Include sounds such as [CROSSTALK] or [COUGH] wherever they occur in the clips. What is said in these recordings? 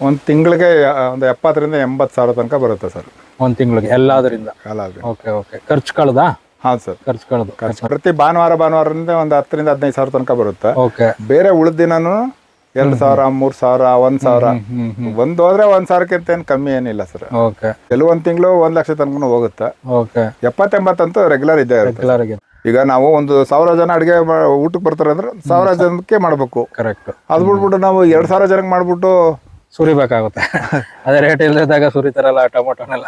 ಒಂದು ತಿಂಗಳಿಗೆ ಒಂದು ಎಪ್ಪತ್ತರಿಂದ ಎಂಬತ್ತು ಸಾವಿರ ತನಕ ಬರುತ್ತೆ ಸರ್. ಒಂದ್ ತಿಂಗಳಿಗೆ ಎಲ್ಲಾದ್ರಿಂದ? Okay okay. ಖರ್ಚು ಕಳ್ದಾ? ಹಾ ಸರ್. ಖರ್ಚು ಕಳ್ದು ಖರ್ಚು ಪ್ರತಿ ಭಾನುವಾರ ಭಾನುವಾರದಿಂದ ಒಂದು ಹತ್ತರಿಂದ ಹದಿನೈದು ಸಾವಿರ ತನಕ ಬರುತ್ತೆ. ಓಕೆ. ಬೇರೆ ಉಳಿದ ದಿನನೂ ಎರಡು ಸಾವಿರ ಮೂರು ಸಾವಿರ ಒಂದು ಸಾವಿರ. ಒಂದು ಹೋದ್ರೆ ಒಂದು ಸಾವಿರಕ್ಕಿಂತ ಏನು ಕಮ್ಮಿ ಏನಿಲ್ಲ ಸರ್. ಓಕೆ. ಕೆಲವೊಂದು ತಿಂಗಳು ಒಂದ್ ಲಕ್ಷ ತನಕ ಹೋಗುತ್ತೆ. ಓಕೆ. ಎಪ್ಪತ್ತೆಂಬತ್ತಂತೂ ರೆಗ್ಯುಲರ್ ಇದೆ ರೆಗ್ಯುಲರ್ ಆಗಿ ಈಗ ನಾವು ಒಂದು ಸಾವಿರ ಜನ ಅಡಿಗೆ ಊಟಕ್ಕೆ ಬರ್ತಾರೆ ಅಂದ್ರೆ ಸಾವಿರ ಜನಕ್ಕೆ ಮಾಡಬೇಕು. ಕರೆಕ್ಟ್ ಅದು ಬಿಟ್ಬಿಟ್ಟು ನಾವು ಎರಡು ಸಾವಿರ ಜನಕ್ಕೆ ಮಾಡ್ಬಿಟ್ಟು ಸುರಿಬೇಕಾಗುತ್ತೆ. ಅದೇ ರೇಟ್ ಇಲ್ದಿದ್ದಾಗ ಸುರಿತಾರಲ್ಲ ಟೊಮೊಟೊನೆಲ್ಲ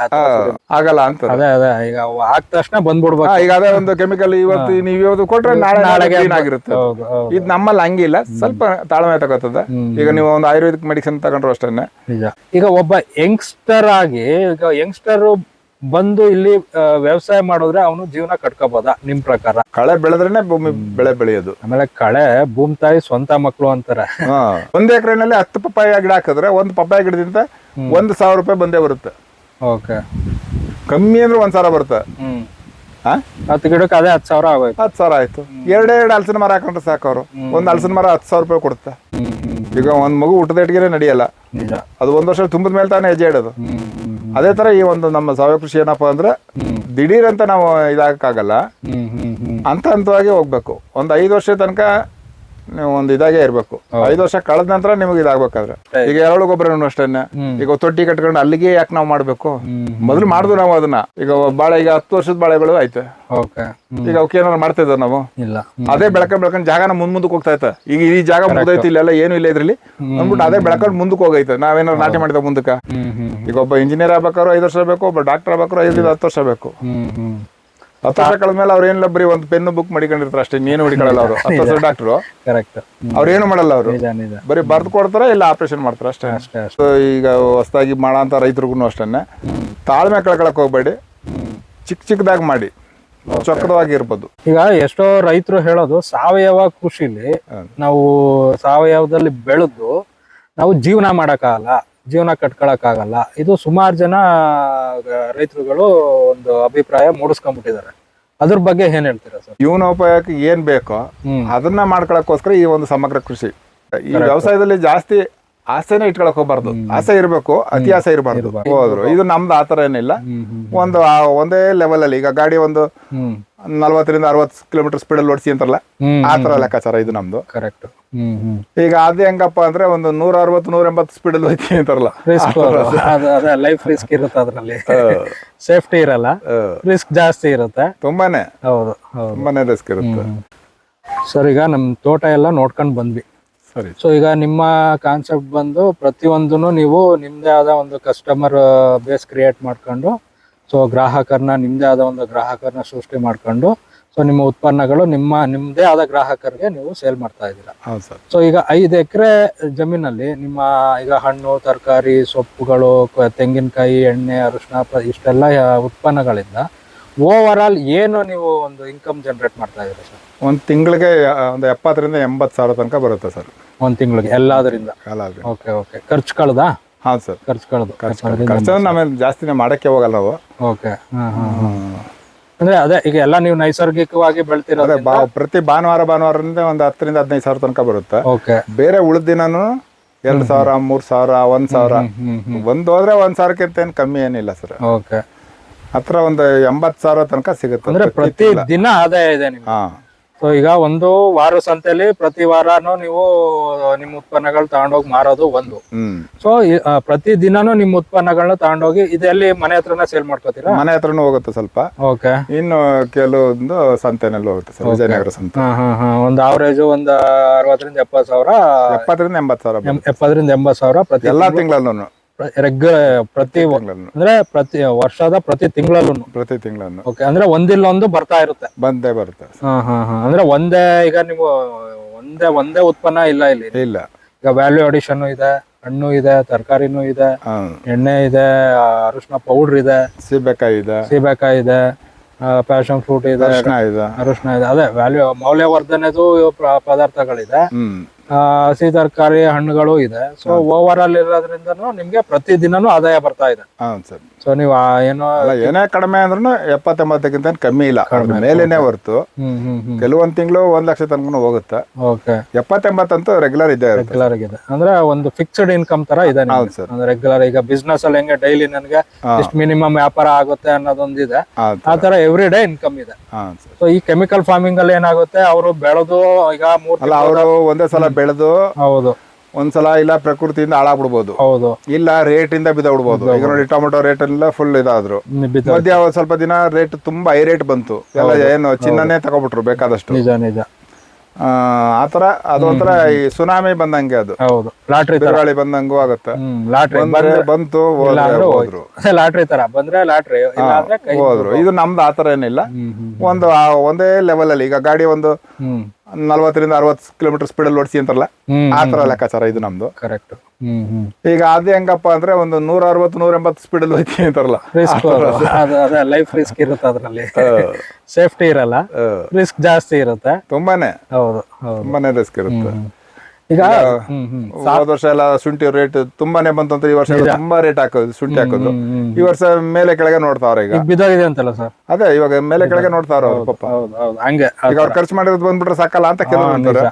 ಆಗಲ್ಲ ಅಂತ ಅದೇ ಅದೇ ಈಗ ಹಾಕ್ ತಕ್ಷಣ ಬಂದ್ಬಿಡ್ಬೇಕು. ಈಗ ಅದೇ ಒಂದು ಕೆಮಿಕಲ್ ಇವತ್ತು ನೀವು ಇವತ್ತು ಕೊಟ್ರೆ ನಾಳೆ ನಾಳೆಗೆ ಹೌದು ಇದು ನಮ್ಮಲ್ಲಿ ಹಂಗಿಲ್ಲ ಸ್ವಲ್ಪ ತಾಳ್ಮೆ ತಗೋತದ. ಈಗ ನೀವು ಒಂದು ಆಯುರ್ವೇದಿಕ್ ಮೆಡಿಸಿನ್ ತಗೊಂಡ್ರು ಅಷ್ಟೇ ಈಗ ಒಬ್ಬ ಯಂಗ್ಸ್ಟರ್ ಆಗಿ ಈಗ ಯಂಗ್ಸ್ಟರ್ ಬಂದು ಇಲ್ಲಿ ವ್ಯವಸಾಯ ಮಾಡಿದ್ರೆ ಅವನು ಜೀವನ ಕಟ್ಕೋಬೋದ ನಿಮ್ ಪ್ರಕಾರ? ಕಳೆ ಬೆಳೆದ್ರೇನೆ ಭೂಮಿ ಬೆಳೆ ಬೆಳೆಯೋದು. ಆಮೇಲೆ ಕಳೆ ಭೂಮಿ ತಾಯಿ ಸ್ವಂತ ಮಕ್ಕಳು ಅಂತಾರೆ. ಒಂದ್ ಎಕರೆನಲ್ಲಿ ಹತ್ತು ಪಪ್ಪಾಯ ಗಿಡ ಹಾಕಿದ್ರೆ ಒಂದ್ ಪಪ್ಪಾಯ ಗಿಡದಿಂದ ಒಂದ್ ಸಾವಿರ ರೂಪಾಯಿ ಬಂದೇ ಬರುತ್ತೆ. ಓಕೆ. ಕಮ್ಮಿ ಅಂದ್ರೆ ಒಂದ್ ಸಾವಿರ ಬರುತ್ತೆ. ಹತ್ತು ಗಿಡಕ್ಕೆ ಅದೇ ಹತ್ತು ಸಾವಿರ ಆಗೋಯ್ತು. ಹತ್ತು ಸಾವಿರ ಆಯ್ತು. ಎರಡೇ ಎರಡು ಹಲಸಿನ ಮರ ಹಾಕೊಂಡ್ರೆ ಸಾಕು ಅವರು. ಒಂದ್ ಹಲಸಿನ ಮರ ಹತ್ತು ಸಾವಿರ ರೂಪಾಯಿ ಕೊಡುತ್ತೆ. ಈಗ ಒಂದ್ ಮಗು ಊಟದ ಇಟ್ಟಿಗೆ ನಡೆಯಲ್ಲ. ನಿಜ. ಅದು ಒಂದ್ ವರ್ಷ ತುಂಬದ ಮೇಲೆ ತಾನೇ ಹೆಜ್ಜೆ ಇಡೋದು. ಅದೇ ತರ ಈ ಒಂದು ನಮ್ಮ ಸಾವಯವ ಕೃಷಿ ಏನಪ್ಪಾ ಅಂದ್ರೆ ದಿಢೀರ್ ಅಂತ ನಾವು ಇದಾಗಕ್ಕಾಗಲ್ಲ. ಹಂತ ಹಂತವಾಗಿ ಹೋಗ್ಬೇಕು. ಒಂದು ಐದು ವರ್ಷ ತನಕ ನೀವು ಒಂದು ಇದಾಗೆ ಇರಬೇಕು. ಐದ್ ವರ್ಷ ಕಳೆದ ನಂತರ ನಿಮಗೆ ಇದಾಗ್ಬೇಕಾದ್ರೆ. ಈಗ ಎರಡು ಗೊಬ್ಬರನು ಅಷ್ಟೇನೆ. ಈಗ ತೊಟ್ಟಿ ಕಟ್ಕೊಂಡು ಅಲ್ಲಿಗೆ ಯಾಕೆ ನಾವು ಮಾಡಬೇಕು? ಮೊದಲು ಮಾಡಿದ್ವು ನಾವು ಅದನ್ನ. ಈಗ ಬಾಳೆ ಈಗ ಹತ್ತು ವರ್ಷದ ಬಾಳೆಗಳು ಆಯ್ತು. ಈಗ ಅವಕ್ಕೆ ಏನಾರು ಮಾಡ್ತಾ ಇದ್ದ ನಾವು? ಇಲ್ಲ. ಹ್ಮ್. ಅದೇ ಬೆಳ್ಕೊಂಡ್ ಬೆಳ್ಕೊಂಡ್ ಜಾಗನ ಮುಂದ್ ಮುಂದಕ್ಕೆ ಹೋಗ್ತಾ ಇತ್ತ. ಈಗ ಈ ಜಾಗ ಮುಗ್ದೈತಿ ಇಲ್ಲೆಲ್ಲ ಏನು ಇಲ್ಲ ಇದ್ರಲ್ಲಿ. ಅಂದ್ಬಿಟ್ಟು ಅದೇ ಬೆಳ್ಕೊಂಡ್ ಮುಂದಕ್ಕೆ ಹೋಗೈತೆ. ನಾವೇನಾರು ನಾಟಿ ಮಾಡಿದ ಮುಂದಕ್ಕೆ. ಈಗ ಒಬ್ಬ ಇಂಜಿನಿಯರ್ ಆಗ್ಬೇಕಾದ್ರು ಐದು ವರ್ಷ ಬೇಕು ಒಬ್ಬ ಡಾಕ್ಟರ್ ಆಗ್ಬೇಕಾದ್ರು ಐದರಿಂದ ಹತ್ತು ವರ್ಷ ಬೇಕು. ಹತ್ತು ವರ್ಷ ಕಳೆದ್ಮೇಲೆ ಅವ್ರು ಏನಿಲ್ಲ ಬರೀ ಒಂದು ಪೆನ್ ಬುಕ್ ಮಾಡಿಕೊಂಡಿರ್ತಾರೆ ಅಷ್ಟೇ ಇನ್ನೇನು ಹುಡುಕೊಳ್ಳಲ್ಲ ಅವರು. ಹತ್ತು ವರ್ಷ ಡಾಕ್ಟ್ರು ಕರೆಕ್ಟ್ ಅವ್ರು ಏನು ಮಾಡಲ್ಲ ಅವರು. ನಿಜ ನಿಜ. ಬರೀ ಬರ್ದು ಕೊಡ್ತಾರೆ ಇಲ್ಲ ಆಪರೇಷನ್ ಮಾಡ್ತಾರೆ ಅಷ್ಟೇ? ಅಷ್ಟೇ ಈಗ ಹೊಸದಾಗಿ ಮಾಡೋ ರೈತರಿಗೂ ಅಷ್ಟೇ ತಾಳ್ಮೆ ಕಳ್ಕೊಳಕ್ ಹೋಗ್ಬೇಡಿ. ಚಿಕ್ಕ ಚಿಕ್ಕದಾಗಿ ಮಾಡಿ. ಚೊಕ್ಕದವಾಗಿ ಇರ್ಬೋದು. ಈಗ ಎಷ್ಟೋ ರೈತರು ಹೇಳೋದು ಸಾವಯವ ಕೃಷಿಲಿ ನಾವು ಸಾವಯವದಲ್ಲಿ ಬೆಳೆದು ನಾವು ಜೀವನ ಮಾಡಕ್ಕಾಗಲ್ಲ ಜೀವನ ಕಟ್ಕೊಳಕ್ಕಾಗಲ್ಲ. ಇದು ಸುಮಾರು ಜನ ರೈತರುಗಳು ಒಂದು ಅಭಿಪ್ರಾಯ ಮೂಡಿಸ್ಕೊಂಡ್ಬಿಟ್ಟಿದ್ದಾರೆ ಅದ್ರ ಬಗ್ಗೆ ಏನ್ ಹೇಳ್ತೀರಾ ಸರ್? ಜೀವನೋಪಾಯಕ್ಕೆ ಏನ್ ಬೇಕೋ ಅದನ್ನ ಮಾಡ್ಕೊಳಕ್ಕೋಸ್ಕರ ಈ ಒಂದು ಸಮಗ್ರ ಕೃಷಿ. ಈ ವ್ಯವಸಾಯದಲ್ಲಿ ಜಾಸ್ತಿ ಆಸೆನೇ ಇಟ್ಕೊಳಕ್ ಹೋಗ್ಬಾರ್ದು. ಆಸೆ ಇರಬೇಕು ಅತಿ ಆಸೆ ಇರಬಾರ್ದು. ಹೋದ್ರು. ಇದು ನಮ್ದು ಆತರ ಏನಿಲ್ಲ. ಒಂದು ಒಂದೇ ಲೆವೆಲ್ ಅಲ್ಲಿ. ಈಗ ಗಾಡಿ ಒಂದು ನಲ್ವತ್ತರಿಂದ ಅರವತ್ತು ಕಿಲೋಮೀಟರ್ ಸ್ಪೀಡಲ್ಲಿ ಓಡಿಸಿ ಅಂತಾರಲ್ಲ ಆ ತರ ಲೆಕ್ಕಾಚಾರ ಇದು ನಮ್ದು. ಕರೆಕ್ಟ್ ಈಗ ಅದು ಹೆಂಗಪ್ಪ ಅಂದ್ರೆ ಒಂದು ನೂರ ಅರವತ್ತು ನೂರ ಎಂಬತ್ತು ಸ್ಪೀಡಲ್ಲಿ ಹೋಯ್ತೀನಿ ಅಂತಾರಲ್ಲ ಲೈಫ್ ರಿಸ್ಕ್ [LAUGHS] ಇರುತ್ತೆ ಅದರಲ್ಲಿ. ಸೇಫ್ಟಿ ಇರಲ್ಲ. ರಿಸ್ಕ್ ಜಾಸ್ತಿ ಇರುತ್ತೆ. ತುಂಬಾನೇ. ಹೌದು ತುಂಬಾನೇ ರಿಸ್ಕ್ ಇರುತ್ತೆ. ಸರ್ ಈಗ ನಮ್ ತೋಟ ಎಲ್ಲ ನೋಡ್ಕೊಂಡು ಬಂದ್ವಿ. ಸರಿ. ಸೊ ಈಗ ನಿಮ್ಮ ಕಾನ್ಸೆಪ್ಟ್ ಬಂದು ಪ್ರತಿಯೊಂದನ್ನು ನೀವು ನಿಮ್ಮದೇ ಆದ ಒಂದು ಕಸ್ಟಮರ್ ಬೇಸ್ ಕ್ರಿಯೇಟ್ ಮಾಡ್ಕೊಂಡು ಸೊ ಗ್ರಾಹಕರನ್ನ ನಿಮ್ಮದೇ ಆದ ಒಂದು ಗ್ರಾಹಕರನ್ನ ಸೃಷ್ಟಿ ಮಾಡ್ಕೊಂಡು ಸೊ ನಿಮ್ಮ ಉತ್ಪನ್ನಗಳು ನಿಮ್ಮ ನಿಮ್ಮದೇ ಆದ ಗ್ರಾಹಕರಿಗೆ ನೀವು ಸೇಲ್ ಮಾಡ್ತಾ ಇದ್ದೀರಾ. ಹೌದು ಸರ್. ಸೊ ಈಗ ಐದು ಎಕರೆ ಜಮೀನಲ್ಲಿ ನಿಮ್ಮ ಈಗ ಹಣ್ಣು ತರಕಾರಿ ಸೊಪ್ಪುಗಳು ತೆಂಗಿನಕಾಯಿ ಎಣ್ಣೆ ಅರಿಶಿನ ಇಷ್ಟೆಲ್ಲ ಉತ್ಪನ್ನಗಳಿಂದ ಓವರ್ ಆಲ್ ಏನು ನೀವು ಒಂದು ಇನ್ಕಮ್ ಜನರೇಟ್ ಮಾಡ್ತಾ ಇದ್ದೀರಾ ಸರ್? ಒಂದು ತಿಂಗಳಿಗೆ ಒಂದು ಎಪ್ಪತ್ತರಿಂದ ಎಂಬತ್ತು ಸಾವಿರ ತನಕ ಬರುತ್ತೆ ಸರ್. ಒಂದು ತಿಂಗಳಿಗೆ ಎಲ್ಲಾದ್ರಿಂದ. ಓಕೆ ಓಕೆ ಖರ್ಚು ಕಳ್ದಾ? ಹೌದು ಸರ್. ಖರ್ಚು ಕಳ್ದು ಖರ್ಚು ನಮಗೆ ಜಾಸ್ತಿನೇ ಮಾಡಕ್ಕೆ ಹೋಗಲ್ಲ ಅವು ಓಕೆ. ಅಂದ್ರೆ ಅದೇ ಈಗ ಎಲ್ಲ ನೀವು ನೈಸರ್ಗಿಕವಾಗಿ ಬೆಳ್ತಿರೋದೇ ಪ್ರತಿ ಭಾನುವಾರ ಭಾನುವಾರದಿಂದ ಒಂದು ಹತ್ತರಿಂದ ಹದಿನೈದು ಸಾವಿರ ತನಕ ಬರುತ್ತೆ. ಓಕೆ. ಬೇರೆ ಉಳಿದ ದಿನಾನು ಎರಡು ಸಾವಿರ ಮೂರು ಸಾವಿರ ಒಂದು ಸಾವಿರ. ಒಂದು ಹೋದ್ರೆ ಒಂದು ಸಾವಿರಕ್ಕಿಂತ ಏನು ಕಮ್ಮಿ ಏನಿಲ್ಲ ಸರ್. ಓಕೆ. ಹತ್ರ ಒಂದು ಎಂಬತ್ತು ಸಾವಿರ ತನಕ ಸಿಗುತ್ತೆ ಅಂದ್ರೆ ಪ್ರತಿ ದಿನ ಆದಾಯ ಇದೆ ನಿಮ್ಗೆ? ಹಾ. ಸೊ ಈಗ ಒಂದು ವಾರ ಸಂತೆಯಲ್ಲಿ ಪ್ರತಿ ವಾರನೂ ನೀವು ನಿಮ್ಮ ಉತ್ಪನ್ನಗಳು ತಗೊಂಡೋಗಿ ಮಾರೋದು ಒಂದು. ಸೊ ಪ್ರತಿ ದಿನಾನು ನಿಮ್ಮ ಉತ್ಪನ್ನಗಳನ್ನ ತಗೊಂಡೋಗಿ ಇದೆಲ್ಲಿ ಮನೆ ಹತ್ರನ ಸೇಲ್ ಮಾಡ್ಕೋತೀರಾ? ಮನೆ ಹತ್ರನೂ ಹೋಗುತ್ತೆ ಸ್ವಲ್ಪ. ಓಕೆ. ಇನ್ನು ಕೆಲವೊಂದು ಸಂತೆನಲ್ಲಿ ಹೋಗುತ್ತೆ ಸರ್ ವಿಜಯನಗರ ಸಂತೆ. ಹಾ ಹಾ ಹಾ. ಒಂದು ಆವರೇಜ್ ಒಂದು ಅರವತ್ತರಿಂದ ಎಪ್ಪತ್ತು ಸಾವಿರ. ಎಪ್ಪತ್ತರಿಂದ ಎಂಬತ್ತು ಸಾವಿರ ಎಪ್ಪತ್ತರಿಂದ ಎಂಬತ್ತು ಸಾವಿರ ಪ್ರತಿ ಎಲ್ಲಾ ತಿಂಗಳಲ್ಲೂ ರೆಗ್ಯುಲರ್ ಪ್ರತಿ ಅಂದ್ರೆ ಪ್ರತಿ ವರ್ಷದ ಪ್ರತಿ ತಿಂಗಳಲ್ಲೂ ಪ್ರತಿ ತಿಂಗಳನ್ನು. ಓಕೆ ಅಂದ್ರೆ ಒಂದಿಲ್ಲ ಒಂದು ಬರ್ತಾ ಇರುತ್ತೆ. ಬಂದೇ ಬರುತ್ತೆ. ಹಾ ಹಾ ಹಾ. ಅಂದ್ರೆ ಒಂದೇ ಈಗ ನೀವು ಒಂದೇ ಒಂದೇ ಉತ್ಪನ್ನ ಇಲ್ಲ ಇಲ್ಲಿ. ಇಲ್ಲ. ಈಗ ವ್ಯಾಲ್ಯೂ ಅಡಿಷನ್ ಇದೆ ಹಣ್ಣು ಇದೆ ತರಕಾರಿನೂ ಇದೆ ಎಣ್ಣೆ ಇದೆ ಅರಿಶಿನ ಪೌಡರ್ ಇದೆ ಸೀಬೆಕಾಯಿ ಇದೆ. ಸೀಬೆಕಾಯಿ ಇದೆ ಪ್ಯಾಷನ್ ಫ್ರೂಟ್ ಇದೆ ಅರಿಶಿನ ಇದೆ. ಅರಿಶಿನ ಇದೆ. ಅದೇ ವ್ಯಾಲ್ಯೂ ಮೌಲ್ಯವರ್ಧನೆದು ಪದಾರ್ಥಗಳಿದೆ. ಹಸಿ ತರಕಾರಿ ಹಣ್ಣುಗಳು ಇದೆ. ಸೊ ಓವರ್ ಆಲ್ ಇರೋದ್ರಿಂದ ನಿಮ್ಗೆ ಪ್ರತಿ ದಿನನೂ ಆದಾಯ ಬರ್ತಾ ಇದೆ. ಹೌದು ಸರ್. ಸೊ ನೀವು ಏನೋ ಅಲ್ಲ ಏನೇ ಕಡಿಮೆ ಅಂದ್ರೂ ಎಪ್ಪತ್ತೊಂಬತ್ತಕ್ಕಿಂತ ಕಮ್ಮಿ ಇಲ್ಲ. ಮೇಲೇನೆ ಹೊರತು. ಕೆಲವೊಂದ್ ತಿಂಗಳು ಒಂದ್ ಲಕ್ಷ ತನಕ ಹೋಗುತ್ತೆ. ಎಪ್ಪತ್ತೆಂಬತ್ತಂತೂ ರೆಗ್ಯುಲರ್ ಇದೆ ರೆಗ್ಯುಲರ್ ಆಗಿದೆ. ಅಂದ್ರೆ ಒಂದು ಫಿಕ್ಸ್ಡ್ ಇನ್ಕಮ್ ತರ ಇದೆ ರೆಗ್ಯುಲರ್ ಈಗ ಬಿಸ್ನೆಸ್ ಅಲ್ಲಿ ಹೆಂಗೆ ಡೈಲಿ ನನಗೆ ಇಷ್ಟು ಮಿನಿಮಮ್ ವ್ಯಾಪಾರ ಆಗುತ್ತೆ ಅನ್ನೋದೊಂದಿದೆ. ಆ ತರ ಎವ್ರಿ ಡೇ ಇನ್ಕಮ್ ಇದೆ ಸೊ ಈ ಕೆಮಿಕಲ್ ಫಾರ್ಮಿಂಗ್ ಅಲ್ಲಿ ಏನಾಗುತ್ತೆ ಅವರು ಬೆಳೆದು ಈಗ ಮೂರ್ ಅವರು ಒಂದೇ ಸಲ ಬೆಳೆದು ಹೌದು. ಒಂದ್ಸಲ ಇಲ್ಲ ಪ್ರಕೃತಿಯಿಂದ ಹಾಳಾಗ್ಬಿಡ್ಬೋದು. ಹೌದು. ಇಲ್ಲ ರೇಟ್ ಇಂದ ಬಿದ್ದೋಗ್ಬಿಡ್ಬೋದು. ಈಗ ನೋಡಿ ಟೊಮೆಟೊ ರೇಟ್ ಎಲ್ಲ ಫುಲ್ ಇದಾದ್ರು. ಮಧ್ಯ ಸ್ವಲ್ಪ ದಿನ ರೇಟ್ ತುಂಬಾ ಹೈ ರೇಟ್ ಬಂತು. ಎಲ್ಲ ಏನು ಚಿನ್ನನೇ ತಗೊಬಿಟ್ರು ಬೇಕಾದಷ್ಟು. ನಿಜ ನಿಜ. ಆತರ ಅದೊಂಥರ ಈ ಸುನಾಮಿ ಬಂದಂಗೆ ಅದು. ಹೌದು. ಲಾಟ್ರಿ ಬಿರುಗಾಳಿ ಬಂದಂಗೂ ಆಗುತ್ತೆ. ಲಾಟ್ರಿ ಬಂದ್ರೆ ಬಂತು ಹೋದ್ರೆ [LAUGHS] ಲಾಟ್ರಿ ತರ. ಬಂದ್ರೆ ಲಾಟ್ರಿ ಹೋದ್ರು. ಇದು ನಮ್ದು ಆತರ ಏನಿಲ್ಲ. ಒಂದು ಒಂದೇ ಲೆವೆಲ್ ಅಲ್ಲಿ. ಈಗ ಗಾಡಿ ಒಂದು ನಲ್ವತ್ತರಿಂದ ಅರವತ್ತು ಕಿಲೋಮೀಟರ್ ಸ್ಪೀಡಲ್ಲಿ ಓಡಿಸಿ ಅಂತಾರಲ್ಲ ಆ ತರ ಲೆಕ್ಕಾಚಾರ ಇದು ನಮ್ದು. ಕರೆಕ್ಟ್ ಈಗ ಅದ್ ಹೆಂಗಪ್ಪ ಅಂದ್ರೆ ಒಂದು ನೂರ ಅರವತ್ತು ನೂರ ಎಂಬತ್ತು ಸ್ಪೀಡಲ್ಲಿ ಹೋಯ್ತೀನಿ ಅಂತಾರಲ್ಲ ಅದು ಲೈಫ್ ರಿಸ್ಕ್ ಇರುತ್ತೆ ಅದ್ರಲ್ಲಿ. ಸೇಫ್ಟಿ ಇರಲ್ಲ. ರಿಸ್ಕ್ ಜಾಸ್ತಿ ಇರುತ್ತೆ. ತುಂಬಾನೇ. ಹೌದು ತುಂಬಾನೇ ರಿಸ್ಕ್ ಇರುತ್ತೆ. ಈಗ ಹೋದ ವರ್ಷ ಎಲ್ಲ ಶುಂಠಿ ರೇಟ್ ತುಂಬಾನೇ ಬಂತು ಅಂತ ಈ ವರ್ಷ ತುಂಬಾ ರೇಟ್ ಹಾಕೋದು ಶುಂಠಿ ಹಾಕೋದು. ಈ ವರ್ಷ ಮೇಲೆ ಕೆಳಗೆ ನೋಡ್ತಾವ್ರ ಈಗ. ಬಿದ್ದೋಗಿದೆ ಅಂತಲ್ಲ ಸರ್ ಅದೇ ಇವಾಗ ಮೇಲೆ ಕೆಳಗೆ ನೋಡ್ತಾವ್ರ ಅವ್ರು ಪಾಪ. ಹಂಗೆ ಈಗ ಅವ್ರು ಖರ್ಚು ಮಾಡಿರೋದು ಬಂದ್ಬಿಟ್ರೆ ಸಾಕಲ್ಲ ಅಂತ ಕೆಲವರು ಅಂತಾರೆ.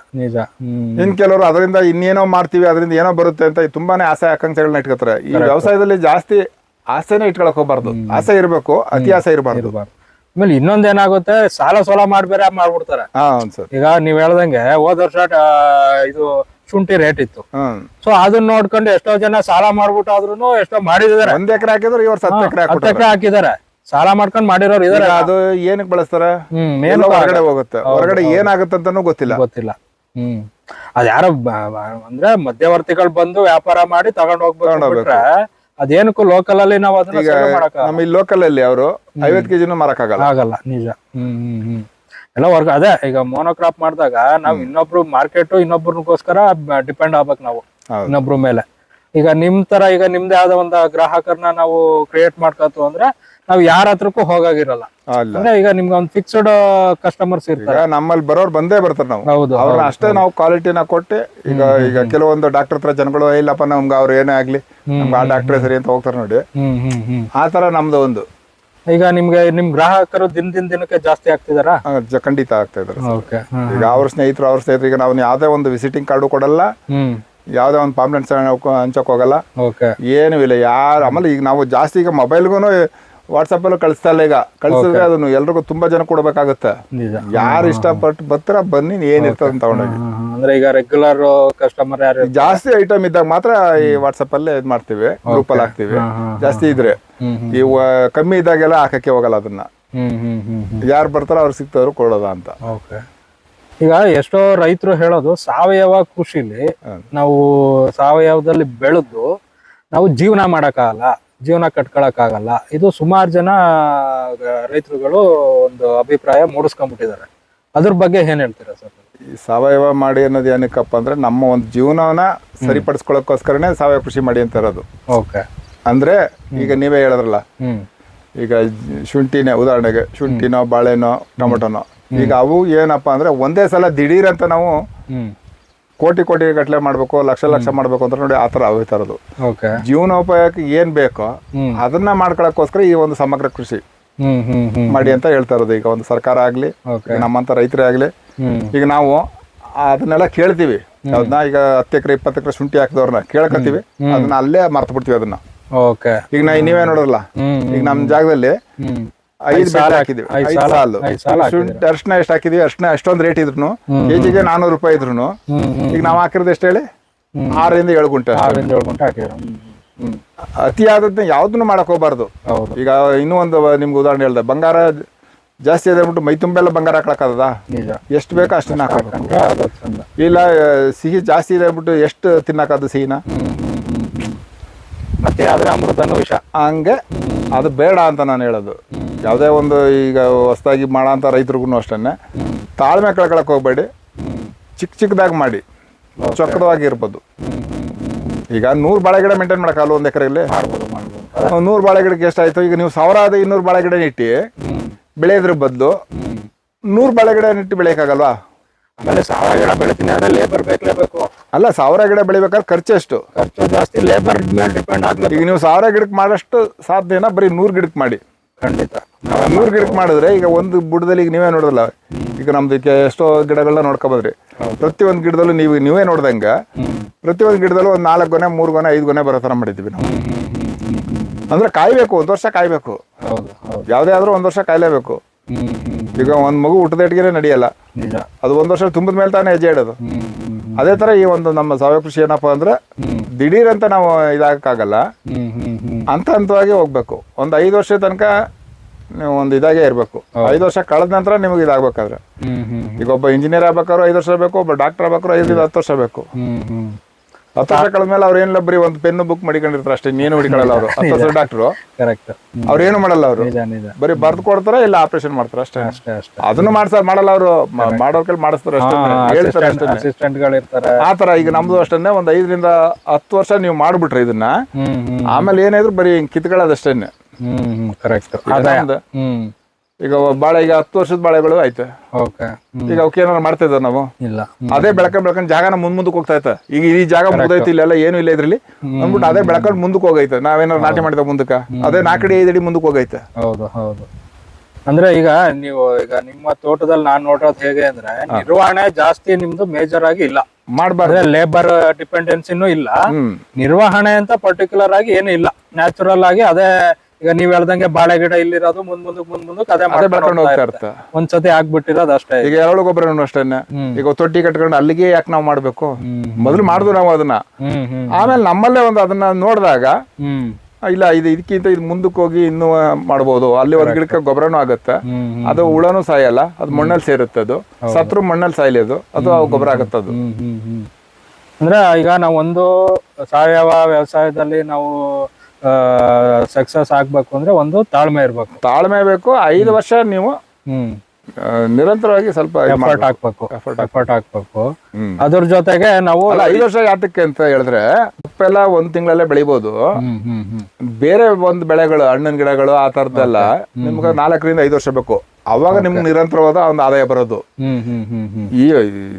ಇನ್ ಕೆಲವರು ಅದರಿಂದ ಇನ್ನೇನೋ ಮಾಡ್ತೀವಿ ಅದರಿಂದ ಏನೋ ಬರುತ್ತೆ ಅಂತ ತುಂಬಾನೇ ಆಸೆ ಆಕಾಂಕ್ಷೆಗಳನ್ನ ಇಟ್ಕೋತಾರೆ. ಈ ವ್ಯವಸಾಯದಲ್ಲಿ ಜಾಸ್ತಿ ಆಸೆನೇ ಇಟ್ಕೊಳಕ್ ಹೋಗ್ಬಾರ್ದು. ಆಸೆ ಇರ್ಬೇಕು ಅತಿ ಆಸೆ ಇರ್ಬಾರ್ದು. ಆಮೇಲೆ ಇನ್ನೊಂದ್ ಏನಾಗುತ್ತೆ? ಸಾಲ ಸೋಲ ಮಾಡ್ಬೇರೆ ಮಾಡ್ಬಿಡ್ತಾರೆ. ಹಾ ಹೌದು ಸರ್. ಈಗ ನೀವ್ ಹೇಳ್ದಂಗೆ ಹೋದ ವರ್ಷ ಆ, ಇದು ಶುಂಠಿ ರೇಟ್ ಇತ್ತು. ಹ್ಮ್ ಸೊ ಅದನ್ನ ನೋಡ್ಕೊಂಡು ಎಷ್ಟೋ ಜನ ಸಾಲ ಮಾಡ್ಬಿಟ್ಟು ಆದ್ರೂ ಎಷ್ಟೋ ಮಾಡಿದಾರೆ ಒಂದ್ ಎಕರೆ ಹಾಕಿದ್ರೆ ಇವ್ರು ಹತ್ತು ಎಕರೆ ಹತ್ತು ಹಾಕ್ಬಿಟ್ಟಾರೆ ಎಕರೆ ಹಾಕಿದಾರೆ ಸಾಲ ಮಾಡ್ಕೊಂಡ್ ಮಾಡಿರೋರು ಇದಾರೆ. ಈಗ ಅದು ಏನಕ್ಕೆ ಬಳಸ್ತಾರ? ಹ್ಮ್ ಎಲ್ಲ ಹೊರಗಡೆ ಹೋಗುತ್ತೆ. ಹೊರಗಡೆ ಏನಾಗುತ್ತೆ ಅಂತಾನು ಗೊತ್ತಿಲ್ಲ. ಗೊತ್ತಿಲ್ಲ. ಹ್ಮ್. ಅದ್ ಯಾರೋ ಬ- ಬ- ಅಂದ್ರೆ ಮಧ್ಯವರ್ತಿಗಳು ಬಂದು ವ್ಯಾಪಾರ ಮಾಡಿ ತಗೊಂಡ್ ಹೋಗ್ಬೇಕು ಬಿಟ್ರೆ ಅದೇನಕ್ಕೂ ಲೋಕಲ್ ಅಲ್ಲಿ ನಾವು ಅದನ್ನ ನಮ್ಮ ಈ ಲೋಕಲ್ ಅಲ್ಲಿ ಅವರು ಐವತ್ ಕೆಜಿನೂ ಮಾರಕ್ಕಾಗಲ್ಲ ಆಗಲ್ಲ. ನಿಜ. ಹ್ಮ್ ಹ್ಮ್ ಹ್ಮ್. ಎಲ್ಲ ವರ್ಗ ಅದೇ ಈಗ ಮೋನೋಕ್ರಾಪ್ ಮಾಡಿದಾಗ ನಾವ್ ಇನ್ನೊಬ್ರು ಮಾರ್ಕೆಟ್ ಇನ್ನೊಬ್ರಗೋಸ್ಕರ ಡಿಪೆಂಡ್ ಆಗ್ಬೇಕು ನಾವು ಇನ್ನೊಬ್ರು ಇನ್ನೊಬ್ರ ಮೇಲೆ. ಈಗ ನಿಮ್ ತರ ಈಗ ನಿಮ್ದೇ ಆದ ಒಂದು ಗ್ರಾಹಕರನ್ನ ನಾವು ಕ್ರಿಯೇಟ್ ಮಾಡ್ಕೊತು ಅಂದ್ರೆ ನಾವ್ ಯಾರ ಹತ್ರಕ್ಕೂ ಹೋಗಾಗಿರಲ್ಲ. ಅಲ್ಲ. ಅಂದ್ರೆ ಈಗ ನಿಮ್ಗೆ ಒಂದ್ ಫಿಕ್ಸ್ಡ್ ಕಸ್ಟಮರ್ಸ್ ಇರ್ತಾರೆ. ಈಗ ನಮ್ಮಲ್ಲಿ ಬರೋರು ಬಂದೇ ಬರ್ತಾರೆ ನಾವು. ಹೌದು ಅವ್ರನ್ನ ಅಷ್ಟೇ ನಾವು ಕ್ವಾಲಿಟಿನ ಕೊಟ್ಟು ಈಗ ಈಗ ಕೆಲವೊಂದು ಡಾಕ್ಟರ್ ಹತ್ರ ಜನಗಳು "ಏ, ಇಲ್ಲಪ್ಪ ನಮ್ಗೆ ಅವ್ರು ಏನೇ ಆಗ್ಲಿ ನಮ್ಗೆ ಆ ಡಾಕ್ಟ್ರೇ ಸರಿ ಅಂತ ಹೋಗ್ತಾರೆ ನೋಡಿ. ಹ್ಮ್ ಹ್ಮ್ ಹ್ಮ್. ಆ ತರ ನಮ್ದು ಒಂದು. ಈಗ ನಿಮ್ಗೆ ನಿಮ್ ಗ್ರಾಹಕರು ದಿನ ದಿನ ದಿನಕ್ಕೆ ಜಾಸ್ತಿ ಆಗ್ತಿದಾರಾ? ಆ, ಜ- ಖಂಡಿತ ಆಗ್ತಾ ಇದಾರೆ ಓಕೆ ಈಗ ಅವ್ರ ಸ್ನೇಹಿತರು ಅವ್ರ ಸ್ನೇಹಿತರಿಗೆ ಈಗ ನಾವು ಯಾವುದೇ ಒಂದು ವಿಸಿಟಿಂಗ್ ಕಾರ್ಡು ಕೊಡಲ್ಲ. ಹ್ಮ್. ಯಾವುದೇ ಒಂದು ಪಾಂಪ್ಲೆಟ್ಸ್ ಹಂಚಕ್ ಹೋಗಲ್ಲ. ಓಕೆ. ಏನೂ ಇಲ್ಲ ಯಾರು ಆಮೇಲೆ ಈಗ ನಾವು ಜಾಸ್ತಿ ಈಗ ಮೊಬೈಲ್ಗೂ ವಾಟ್ಸಪ್ಪಲ್ಲೂ ಕಳಿಸ್ತಾ ಇಲ್ಲ ಈಗ. ಕಳಿಸಿದ್ರೆ ಅದನ್ನು ಎಲ್ರಿಗೂ ತುಂಬಾ ಜನ ಕೊಡಬೇಕಾಗುತ್ತೆ. ಯಾರು ಇಷ್ಟಪಟ್ಟು ಬರ್ತಾರ ಬನ್ನಿ ಏನಿರ್ತದೆ ತಗೊಂಡೋಗಿ. ಅಂದ್ರೆ ಈಗ ರೆಗ್ಯುಲರ್ ಕಸ್ಟಮರ್ ಯಾರು ಜಾಸ್ತಿ ಐಟಮ್ ಇದ್ದಾಗ ಮಾತ್ರ ಈ ವಾಟ್ಸಪ್ ಅಲ್ಲೇ ಇದ್ ಮಾಡ್ತೀವಿ ಗ್ರೂಪ್ ಅಲ್ಲಿ ಹಾಕ್ತಿವಿ. ಜಾಸ್ತಿ ಇದ್ರೆ. ಈ ಕಮ್ಮಿ ಇದ್ದಾಗೆಲ್ಲ ಹಾಕಕ್ಕೆ ಹೋಗಲ್ಲ ಅದನ್ನ. ಯಾರು ಬರ್ತಾರ ಅವ್ರು ಸಿಗ್ತವ್ರು ಕೊಡೋದ ಅಂತ. ಓಕೆ ಈಗ ಎಷ್ಟೋ ರೈತರು ಹೇಳೋದು ಸಾವಯವ ಕೃಷಿಲಿ ನಾವು ಸಾವಯವದಲ್ಲಿ ಬೆಳೆದು ನಾವು ಜೀವನ ಮಾಡೋಕ್ಕಾಗಲ್ಲ. ಜೀವನ ಕಟ್ಕೊಳಕ್ಕಾಗಲ್ಲ. ಇದು ಸುಮಾರು ಜನ ರೈತರುಗಳು ಒಂದು ಅಭಿಪ್ರಾಯ ಮೂಡಿಸ್ಕೊಂಡ್ಬಿಟ್ಟಿದ್ದಾರೆ. ಅದ್ರ ಬಗ್ಗೆ ಏನ್ ಹೇಳ್ತೀರಾ ಸರ್? ಈ ಸಾವಯವ ಮಾಡಿ ಅನ್ನೋದು ಏನಕ್ಕಪ್ಪ ಅಂದ್ರೆ ನಮ್ಮ ಒಂದು ಜೀವನವನ್ನ ಸರಿಪಡಿಸ್ಕೊಳ್ಳೋಕ್ಕೋಸ್ಕರನೇ ಸಾವಯವ ಕೃಷಿ ಮಾಡಿ ಅಂತ ಇರೋದು. ಓಕೆ. ಅಂದ್ರೆ ಈಗ ನೀವೇ ಹೇಳಿದ್ರಲ್ಲ ಈಗ ಶುಂಠಿನೇ ಉದಾಹರಣೆಗೆ ಶುಂಠಿನೋ ಬಾಳೆನೋ ಟೊಮೊಟೊನೋ ಈಗ ಅವು ಏನಪ್ಪಾ ಅಂದ್ರೆ ಒಂದೇ ಸಲ ದಿಢೀರ್ ಅಂತ ನಾವು ಕೋಟಿ ಕೋಟಿ ಗಟ್ಟಲೆ ಮಾಡ್ಬೇಕು ಲಕ್ಷ ಲಕ್ಷ ಮಾಡ್ಬೇಕು ಅಂತ ನೋಡಿ ಆತರ ಥರ ಓಕೆ. ಜೀವನೋಪಾಯಕ್ಕೆ ಏನ್ ಬೇಕೋ ಅದನ್ನ ಮಾಡ್ಕೊಳಕ್ಕೋಸ್ಕರ ಈ ಒಂದು ಸಮಗ್ರ ಕೃಷಿ ಮಾಡಿ ಅಂತ ಹೇಳ್ತಾ ಇರೋದು. ಈಗ ಒಂದು ಸರ್ಕಾರ ಆಗ್ಲಿ ನಮ್ಮಂತ ರೈತರೇ ಆಗ್ಲಿ. ಈಗ ನಾವು ಅದನ್ನೆಲ್ಲ ಕೇಳ್ತೀವಿ. ಅದನ್ನ ಈಗ ಹತ್ತು ಎಕರೆ ಇಪ್ಪತ್ತು ಎಕರೆ ಶುಂಠಿ ಹಾಕಿದವ್ರನ್ನ ಕೇಳ್ಕೊತೀವಿ. ಅದನ್ನ ಅಲ್ಲೇ ಮರ್ತು ಬಿಡ್ತೀವಿ ಅದನ್ನ. ಈಗ ನಾ ನೀವೇ ನೋಡೋಲ್ಲ ಈಗ ನಮ್ಮ ಜಾಗದಲ್ಲಿ ಐದು ಸಾಲ ಹಾಕಿದ್ವಿ. ಐದ್ ಸಾಲ- ಸಾಲು ಐದ್ ಸಾಲ ಶುಂಠಿ ಅರ್ಶಿನ ಎಷ್ಟು ಹಾಕಿದ್ವಿ? ಅರ್ಶನ ಅಷ್ಟೊಂದು ರೇಟ್ ಇದ್ರು ಕೆಜಿಗೆ ನಾನೂರು ರೂಪಾಯಿ ಇದ್ರು ಈಗ ನಾವು ಹಾಕಿರೋದು ಎಷ್ಟು ಹೇಳಿ? ಆರರಿಂದ ಏಳು ಗುಂಟೆ. ಆರರಿಂದ ಏಳು ಗುಂಟೆ ಹಾಕಿದ್ರು? ಹ್ಮ್ ಅತಿ ಆದದ್ನ ಯಾವ್ದನ್ನು ಮಾಡಕ್ ಹೋಗ್ಬಾರ್ದು. ಈಗ ಇನ್ನೂ ಒಂದು ನಿಮ್ಗೆ ಉದಾಹರಣೆ ಹೇಳ್ದೆ. ಬಂಗಾರ ಜಾಸ್ತಿ ಇದೆ ಬಿಟ್ಟು ಮೈ ತುಂಬೆಲ್ಲ ಬಂಗಾರ ಹಾಕ್ಲಕ್ಕದ ನಿಜ. ಎಷ್ಟು ಬೇಕೋ ಅಷ್ಟನ್ನ ಹಾಕಬೇಕು. ಇಲ್ಲ ಸಿಹಿ ಜಾಸ್ತಿ ಇದೆ ಬಿಟ್ಟು ಎಷ್ಟು ತಿನ್ನಕ್ಕದು ಸಿಹಿನ? ಮತ್ತೆ ಆದ್ರೆ ಅಮೃತನೂ ವಿಷ. ಹಂಗೆ. ಅದು ಬೇಡ ಅಂತ ನಾನು ಹೇಳೋದು. ಯಾವುದೇ ಒಂದು ಈಗ ಹೊಸದಾಗಿ ಮಾಡೋಂಥ ರೈತರಿಗೂ ಅಷ್ಟೇ ತಾಳ್ಮೆ ಕಳ್ಕೊಳಕ್ ಹೋಗ್ಬೇಡಿ. ಚಿಕ್ಕ ಚಿಕ್ಕದಾಗಿ ಮಾಡಿ. ಚೊಕ್ಕದವಾಗಿ ಇರ್ಬೋದು. ಈಗ ನೂರು ಬಾಳೆ ಗಿಡ ಮೇಂಟೈನ್ ಮಾಡೋಕ್ಕಲ್ಲ ಒಂದು ಎಕರೆಯಲ್ಲಿ ನೂರು ಬಾಳೆ ಗಿಡಕ್ಕೆ ಎಷ್ಟಾಯ್ತು? ಈಗ ನೀವು ಸಾವಿರ ಆದ ಇನ್ನೂರು ಬಾಳೆ ಗಿಡ ನೆಟ್ಟಿ ಬೆಳೆಯೋದ್ರ ಬದಲು ನೂರು ಬಾಳೆ ಗಿಡ ನೆಟ್ಟು ಬೆಳೆಯೋಕ್ಕಾಗಲ್ವಾ? ಆಮೇಲೆ ಸಾವಿರ ಗಿಡ ಬೆಳಿತೀನಿ ಅಂದ್ರೆ ಲೇಬರ್ ಅಲ್ಲ ಸಾವಿರ ಗಿಡ ಬೆಳಿಬೇಕಾದ್ರೆ ಖರ್ಚು ಎಷ್ಟು? ಖರ್ಚು ಜಾಸ್ತಿ ಲೇಬರ್ ಮೇಲೆ ಡಿಪೆಂಡ್ ಆಗ್ತದೆ ಈಗ ನೀವು ಸಾವಿರ ಗಿಡಕ್ಕೆ ಮಾಡಷ್ಟು ಸಾಧ್ಯನ ಬರೀ ನೂರು ಗಿಡಕ್ಕೆ ಮಾಡಿ. ಖಂಡಿತ. ನೂರು ಗಿಡಕ್ಕೆ ಮಾಡಿದ್ರೆ ಈಗ ಒಂದು ಬುಡದಲ್ಲಿ ಈಗ ನೀವೇ ನೋಡೋದಲ್ಲ ಈಗ ನಮ್ದು ಎಷ್ಟೋ ಗಿಡಗಳನ್ನ ನೋಡ್ಕೊಬೋದ್ರಿ. ಪ್ರತಿ ಒಂದು ಗಿಡದಲ್ಲೂ ನೀವು ನೀವೇ ನೋಡ್ದಂಗ ಒಂದು ಗಿಡದಲ್ಲೂ ಒಂದು ನಾಲ್ಕು ಗೊನೆ ಮೂರು ಗೊನೆ ಐದು ಗೊನೆ ಬರೋ ಥರ ಮಾಡಿದ್ವಿ ನಾವು. ಅಂದ್ರೆ ಕಾಯ್ಬೇಕು ಒಂದು ವರ್ಷ ಕಾಯ್ಬೇಕು. ಯಾವುದೇ ಆದ್ರೂ ಒಂದು ವರ್ಷ ಕಾಯ್ಲೇಬೇಕು. ಈಗ ಒಂದು ಮಗು ಅಡಿಗೆನೆ ನಡೆಯಲ್ಲ. ಅದು ಒಂದು ವರ್ಷ ತುಂಬಿದ ಮೇಲೆ ತಾನೇ ಹೆಜ್ಜೆ ಇಡೋದು. ಅದೇ ತರ ಈ ಒಂದು ನಮ್ಮ ಸಾವಯವ ಕೃಷಿ ಏನಪ್ಪ ಅಂದ್ರೆ ದಿಢೀರ್ ಅಂತ ನಾವು ಇದಾಗಕ್ಕಾಗಲ್ಲ. ಹಂತ ಹಂತವಾಗಿ ಹೋಗ್ಬೇಕು. ಒಂದು ಐದು ವರ್ಷ ತನಕ ನೀವು ಒಂದು ಇದಾಗೆ ಇರಬೇಕು. ಐದು ವರ್ಷ ಕಳೆದ ನಂತರ ನಿಮಗೆ ಇದಾಗ್ಬೇಕಾದ್ರೆ. ಈಗ ಒಬ್ಬ ಇಂಜಿನಿಯರ್ ಆಗ್ಬೇಕಾದ್ರೂ ಐದು ವರ್ಷ ಬೇಕು ಒಬ್ಬ ಡಾಕ್ಟರ್ ಆಗ್ಬೇಕಾದ್ರೂ ಐದರಿಂದ ಹತ್ತು ವರ್ಷ ಬೇಕು. ಹತ್ತು ವರ್ಷ ಕಳೆದ್ಮೇಲೆ ಅವ್ರು ಏನಿಲ್ಲ ಬರೀ ಒಂದು ಪೆನ್ ಬುಕ್ ಮಡಿಕೊಂಡಿರ್ತಾರೆ ಅಷ್ಟೇ ನೀನು ಹಿಡ್ಕೊಳ್ಳಲ್ಲ ಅವರು. ಹತ್ತು ವರ್ಷ ಡಾಕ್ಟ್ರು ಕರೆಕ್ಟ್ ಅವ್ರು ಏನು ಮಾಡಲ್ಲ ಅವರು. ಬರೀ ಬರ್ದು ಕೊಡ್ತಾರ ಇಲ್ಲ ಆಪರೇಷನ್ ಮಾಡ್ತಾರೆ ಅಷ್ಟೇ? ಅಷ್ಟೇ ಅಷ್ಟೇ. ಅದನ್ನು ಮಾಡ್ಸ ಮಾಡಲ್ಲ ಅವರು. ಮಾಡೋರ್ ಕೈಲಿ ಮಾಡಿಸ್ತಾರೆ ಅಷ್ಟೇ. ಹೇಳ್ತಾರೆ ಅಷ್ಟೇ. ಅಸಿಸ್ಟೆಂಟ್ ಇರ್ತಾರೆ. ಆ ತರ ಈಗ ನಮ್ದು ಅಷ್ಟೇ ಒಂದ್ ಐದರಿಂದ ಹತ್ತು ವರ್ಷ ನೀವು ಮಾಡ್ಬಿಟ್ರಿ ಇದನ್ನ. ಆಮೇಲೆ ಏನಾದ್ರು ಬರೀ ಕಿತ್ಕೊಳ್ಳೋದಷ್ಟೇ ಕರೆಕ್ಟ್ ಹ್ಮ್. ಈಗ ಬಾಳೆ ಈಗ ಹತ್ತು ವರ್ಷದ ಬಾಳೆಗಳು ಆಯ್ತು. ಓಕೆ. ಈಗ ಅವಕ್ಕೆ ಏನಾರ ಮಾಡ್ತಾ ನಾವು? ಇಲ್ಲ. ಅದೇ ಬೆಳ್ಕೊಂಡ್ ಬೆಳ್ಕೊಂಡ್ ಜಾಗನ ಮುಂದ್ ಮುಂದಕ್ಕೆ ಹೋಗ್ತಾ ಇತ್ತ. ಈಗ ಈ ಜಾಗ ಮುಗ್ದೈತಿ ಇಲ್ಲೆಲ್ಲ ಏನು ಇಲ್ಲ ಇದ್ರಲ್ಲಿ. ಅಂದ್ಬಿಟ್ಟು ಅದೇ ಬೆಳ್ಕೊಂಡ್ ಮುಂದಕ್ಕೆ ಹೋಗೈತೆ. ನಾವೇನಾರು ನಾಟಿ ಮಾಡಿದ ಮುಂದಕ್ಕೆ. ಅದೇ ನಾಲ್ಕಡಿ ಐದಡಿ ಮುಂದಕ್ಕೆ ಹೋಗೈತೆ. ಹೌದು ಹೌದು. ಅಂದ್ರೆ ಈಗ ನೀವು ಈಗ ನಿಮ್ಮ ತೋಟದಲ್ಲಿ ನಾನ್ ನೋಡೋದು ಹೇಗೆ ಅಂದ್ರೆ ನಿರ್ವಹಣೆ ಜಾಸ್ತಿ ನಿಮ್ದು ಮೇಜರ್ ಆಗಿ ಇಲ್ಲ. ಮಾಡಬಾರ್ದು. ಲೇಬರ್ ಡಿಪೆಂಡೆನ್ಸಿನೂ ಇಲ್ಲ. ನಿರ್ವಹಣೆ ಅಂತ ಪರ್ಟಿಕ್ಯುಲರ್ ಆಗಿ ಏನು ಇಲ್ಲ. ನ್ಯಾಚುರಲ್ ಆಗಿ ಅದೇ ಈಗ ನೀವ್ ಹೇಳ್ದಂಗೆ ಬಾಳೆ ಗಿಡ ಇಲ್ಲಿರೋದು ಮುಂದ್ ಮುಂದಕ್ ಮುಂದ್ ಮುಂದಕ್ ಅದೇ ಅದೇ ಮಾಡ್ಕೊಂಡು ಹೋಗ್ತಾ ಇರುತ್ತೆ. ಇರ್ತ ಒಂದ್ಸತಿ ಆಗ್ಬಿಟ್ಟಿರೋದು ಅಷ್ಟೇ ಈಗ ಎರಡು ಗೊಬ್ಬರನು ಅಷ್ಟೇನೆ ಈಗ ತೊಟ್ಟಿ ಕಟ್ಕೊಂಡು ಅಲ್ಲಿಗೆ ಯಾಕೆ ನಾವು ಮಾಡ್ಬೇಕು? ಮೊದಲು ಮಾಡಿದ್ವು ನಾವು ಅದನ್ನ. ಆಮೇಲೆ ನಮ್ಮಲ್ಲೇ ಒಂದು ಅದನ್ನ ನೋಡಿದಾಗ ಇಲ್ಲ ಇದು ಇದಕ್ಕಿಂತ ಇದು ಮುಂದಕ್ಕೆ ಹೋಗಿ ಇನ್ನೂ ಮಾಡ್ಬೋದು. ಅಲ್ಲಿ ಒಂದ್ ಗಿಡಕ್ಕೆ ಗೊಬ್ಬರನೂ ಆಗುತ್ತೆ. ಅದು ಹುಳನೂ ಸಾಯಲ್ಲ ಅದು ಮಣ್ಣಲ್ಲಿ ಸೇರುತ್ತೆ ಅದು. ಸತ್ರು ಮಣ್ಣಲ್ಲಿ ಸಾಯಲಿ ಅದು. ಅದು ಗೊಬ್ಬರ ಆಗುತ್ತೆ ಅದು ಅಂದ್ರೆ ಈಗ ನಾವು ಒಂದು ಸಾವಯವ ವ್ಯವಸಾಯದಲ್ಲಿ ನಾವು ಸಕ್ಸಸ್ ಆಗ್ಬೇಕು ಅಂದ್ರೆ ಒಂದು ತಾಳ್ಮೆ ಇರ್ಬೇಕು. ತಾಳ್ಮೆ ಬೇಕು ಐದು ವರ್ಷ ನೀವು ಹ್ಮ್. ನಿರಂತರವಾಗಿ ಸ್ವಲ್ಪ ಎಫರ್ಟ್. ಹಾಕ್ಬೇಕು. ಎಫರ್ಟ್ ಹಾಕ್ಬೇಕು. ಅದ್ರ ಜೊತೆಗೆ ನಾವು ಐದು ವರ್ಷ ಯಾತಕ್ಕೆ ಅಂತ ಹೇಳಿದ್ರೆ ಉಪ್ಪೆಲ್ಲ ಒಂದ್ ತಿಂಗಳಲ್ಲೇ ಬೆಳಿಬಹುದು ಬೇರೆ ಒಂದ್ ಬೆಳೆಗಳು ಹಣ್ಣಿನ ಗಿಡಗಳು ಆ ತರದ್ದೆಲ್ಲ ನಿಮ್ಗೆ ನಾಲ್ಕರಿಂದ ಐದು ವರ್ಷ ಬೇಕು. ಅವಾಗ ನಿಮ್ಗೆ ನಿರಂತರವಾದ ಒಂದು ಆದಾಯ ಬರೋದು. ಈ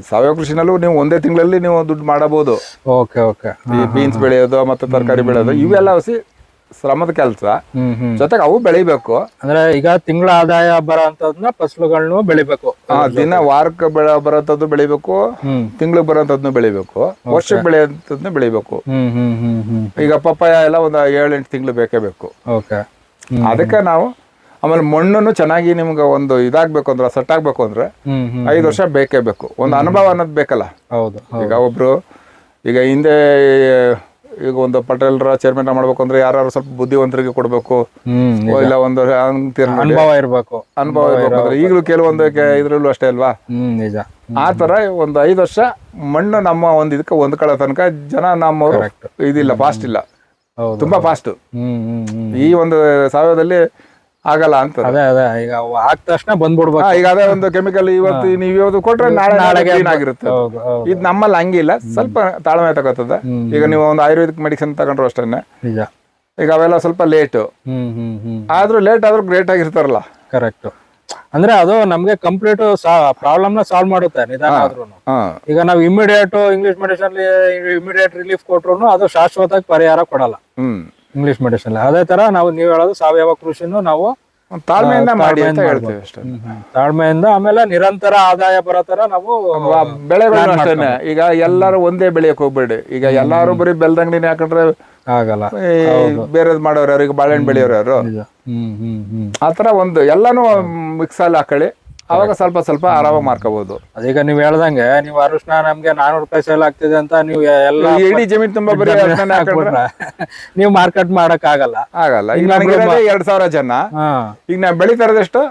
ಸಾವಯವ ಕೃಷಿನಲ್ಲೂ ನೀವು ಒಂದೇ ತಿಂಗಳಲ್ಲಿ ನೀವು ದುಡ್ಡು ಮಾಡಬಹುದು. ಓಕೆ ಓಕೆ ಬೀನ್ಸ್ ಬೆಳೆಯೋದು ಮತ್ತೆ ತರಕಾರಿ ಬೆಳೆಯೋದು ಇವೆಲ್ಲ ಹಸಿ ಶ್ರಮದ ಕೆಲಸ. ಜೊತೆಗೆ ಅವು ಬೆಳಿಬೇಕು. ಅಂದ್ರೆ ಈಗ ತಿಂಗಳ ಆದಾಯ ಬರೋ ಅಂತದ್ನ ಫಸಲುಗಳನ್ನು ಬೆಳಿಬೇಕು. ಆ, ದಿನ ವಾರಕ್ಕೆ ಬೆಳ ಬರೋಂಥದ್ದು ಬೆಳಿಬೇಕು. ತಿಂಗ್ಳಿಗೆ ತಿಂಗಳಿಗೆ ಬರೋಂಥದ್ನು ಬೆಳಿಬೇಕು. ವರ್ಷಕ್ಕೆ ಬೆಳೆಯೋಂಥದ್ನು ಬೆಳಿಬೇಕು. ಹ್ಮ್ ಹ್ಮ್ ಹ್ಮ್ ಹ್ಮ್. ಈಗ ಪಪ್ಪಾಯ ಎಲ್ಲ ಒಂದು ಏಳೆಂಟು ತಿಂಗಳು ಬೇಕೇ ಬೇಕು. ಓಕೆ ಅದಕ್ಕೆ ನಾವು ಆಮೇಲೆ ಮಣ್ಣನ್ನು ಚೆನ್ನಾಗಿ ನಿಮ್ಗೆ ಒಂದು ಇದಾಗಬೇಕು ಅಂದ್ರೆ ಸೆಟ್ ಆಗ್ಬೇಕು ಅಂದ್ರೆ ಹ್ಮ್ ಹ್ಮ್ ಐದು ವರ್ಷ ಬೇಕೇ ಬೇಕು. ಒಂದು ಅನುಭವ ಅನ್ನೋದು ಬೇಕಲ್ಲ. ಹೌದು ಹೌದು. ಈಗ ಒಬ್ರು ಈಗ ಹಿಂದೆ ಈಗ ಒಂದು ಪಟೇಲ್ರ ಚೇರ್ಮನ್ ಮಾಡ್ಬೇಕು ಅಂದ್ರೆ ಯಾರು ಸ್ವಲ್ಪ ಬುದ್ಧಿವಂತರಿಗೆ ಕೊಡ್ಬೇಕು. ಇಲ್ಲ ಒಂದು ಅನುಭವ ಇರ್ಬೇಕು. ಅನುಭವ ಇರ್ಬೇಕು ಅಂದ್ರೆ ಈಗಲೂ ಕೆಲವೊಂದು ಇದ್ರಲ್ಲೂ ಅಷ್ಟೇ ಅಲ್ವಾ? ನಿಜ. ಆ ತರ ಒಂದು ಐದು ವರ್ಷ ಮಣ್ಣು ನಮ್ಮ ಒಂದು ಇದಕ್ಕೆ ಹೊಂದ್ಕೊಳ್ಳೋ ತನಕ ಜನ ನಮ್ಮವರು ಇದಿಲ್ಲ ಫಾಸ್ಟ್ ಇಲ್ಲ. ತುಂಬಾ ಫಾಸ್ಟ್ ಈ ಒಂದು ಸಾವಯವದಲ್ಲಿ ಆಗಲ್ಲ ಅಂತ ಅದೇ ಅದೇ ಈಗ ಹಾಕ್ ತಕ್ಷಣ ಬಂದ್ಬಿಡ್ಬೇಕು. ಈಗ ಅದೇ ಒಂದು ಕೆಮಿಕಲ್ ಇವತ್ತು ನೀವು ಇವತ್ತು ಕೊಟ್ರೆ ನಾಳೆ ನಾಳೆಗೆ ಹೌದು ಇದು ನಮ್ಮಲ್ಲಿ ಹಂಗಿಲ್ಲ. ಸ್ವಲ್ಪ ತಾಳ್ಮೆ ತಗೋತದ. ಈಗ ನೀವು ಒಂದು ಆಯುರ್ವೇದಿಕ್ ಮೆಡಿಸಿನ್ ತಗೊಂಡ್ರು ಅಷ್ಟೇನೆ. ಈಗ. ಅವೆಲ್ಲ ಸ್ವಲ್ಪ ಲೇಟ್ ಆದ್ರೂ ಲೇಟ್ ಆದ್ರೂ ಗ್ರೇಟ್ ಆಗಿರ್ತಾರಲ್ಲ. ಕರೆಕ್ಟ್ ಅಂದ್ರೆ ಅದು ನಮ್ಗೆ ಕಂಪ್ಲೀಟ್ ಪ್ರಾಬ್ಲಮ್ನ ಸಾಲ್ವ್ ಮಾಡುತ್ತೆ ನಿಧಾನ ಆದ್ರೂ ಈಗ ನಾವು immediate English medicine immediate relief ಕೊಟ್ರು ಅದು ಶಾಶ್ವತವಾಗಿ ಪರಿಹಾರ ಕೊಡಲ್ಲ. ಹ್ಮ್. ಇಂಗ್ಲಿಷ್ ಮೆಡಿಸಿನ್ ಅದೇ ತರ ನಾವು ನೀವು ಹೇಳೋದು ಸಾವಯವ ಕೃಷಿನೂ ನಾವು ತಾಳ್ಮೆಯಿಂದ ಮಾಡಿ ಅಂತ ಹೇಳ್ತೀವಿ ಅಷ್ಟೇ. ತಾಳ್ಮೆಯಿಂದ ಆಮೇಲೆ ನಿರಂತರ ಆದಾಯ ಬರೋ ತರ ನಾವು ಬೆಳೆ ಬೆಳೆಗಳು ಅಷ್ಟೇನೆ. ಈಗ ಎಲ್ಲಾರು ಒಂದೇ ಬೆಳೆಯಕ್ ಹೋಗ್ಬೇಡಿ. ಈಗ ಎಲ್ಲಾರು ಬರೀ ಬೆಲ್ದಂಗಡಿ ಹಾಕೊಂಡ್ರೆ ಆಗಲ್ಲ. ಬೇರೆದ ಮಾಡೋರು ಈಗ ಬಾಳೆಹಣ್ಣು ಬೆಳೆಯೋರು ಆತರ ಒಂದು ಎಲ್ಲಾನು ಮಿಕ್ಸ್ ಅಲ್ಲಿ ಹಾಕೊಳ್ಳಿ. ಅವಾಗ ಸ್ವಲ್ಪ ಸ್ವಲ್ಪ ಆರಾಮಾಗಿ ಮಾರ್ಕೋಬಹುದು ಅದೀಗ ನೀವ್ ಹೇಳ್ದಂಗೆ ನೀವು ಅರಿಶಿನ ನಮ್ಗೆ ನಾನೂರು ರೂಪಾಯಿ ಸೇಲ್ ಆಗ್ತಿದೆ ಅಂತ ನೀವು ಎಲ್ಲ ಇಡೀ ಜಮೀನ್ ತುಂಬಾ ಬರೀ ಹಾಕೊಂಡ್ರ ಹಾಕ್ಬಿಟ್ರೆ? ನೀವು ಮಾರ್ಕೆಟ್ ಮಾಡಕ್ ಆಗಲ್ಲ. ಆಗಲ್ಲ ಈಗ ನಮ್ಗೆ ಎರಡ್ ಸಾವಿರ ಜನ. ಈಗ ನಾವ್ ಬೆಳಿತಾ ಇರೋದೆಷ್ಟು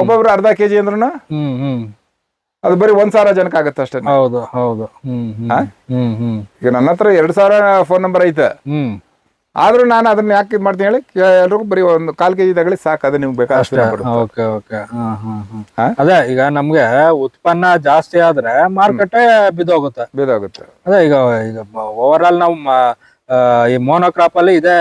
ಒಬ್ಬೊಬ್ರು ಅರ್ಧ ಕೆಜಿ ಅಂದ್ರೂ ಹ್ಮ್ ಹ್ಮ್. ಅದು ಬರೀ ಒಂದ್ ಸಾವಿರ ಜನಕ್ಕೆ ಆಗುತ್ತೆ ಅಷ್ಟೇ ಹೌದು ಹೌದು. ಹ್ಮ್ ಹ್ಮ್ ಹ್ಮ್ ಹ್ಮ್. ಈಗ ನನ್ನ ಹತ್ರ ಎರಡ್ ಸಾವಿರ ಫೋನ್ ನಂಬರ್ ಐತೆ. ಹ್ಮ್. ಆದ್ರೂ ನಾನು ಅದನ್ನ ಯಾಕೆ ಇದು ಮಾಡ್ತೀನಿ ಹೇಳಿ ಎಲ್ರಿಗೂ ಬರೀ ಒಂದು ಕಾಲ್ ಕೆಜಿ ತಗೊಳ್ಳಿ ಸಾಕು ಅದು ನಿಮ್ಗೆ ಬೇಕಾದಷ್ಟು ಓಕೆ ಓಕೆ. ಹಾ ಹಾ ಹಾ. ಹಾ? ಅದೇ ಈಗ ನಮ್ಗೆ ಉತ್ಪನ್ನ ಜಾಸ್ತಿ ಆದ್ರೆ ಮಾರುಕಟ್ಟೆ ಬಿದ್ದೋಗುತ್ತೆ. ಬಿದ್ದೋಗುತ್ತೆ. ಅದೇ ಈಗ ಈಗ ಓವರ್ ಆಲ್ ನಾವು ಈ ಮೋನೋಕ್ರಾಪ್ ಅಲ್ಲಿ ಇದೇ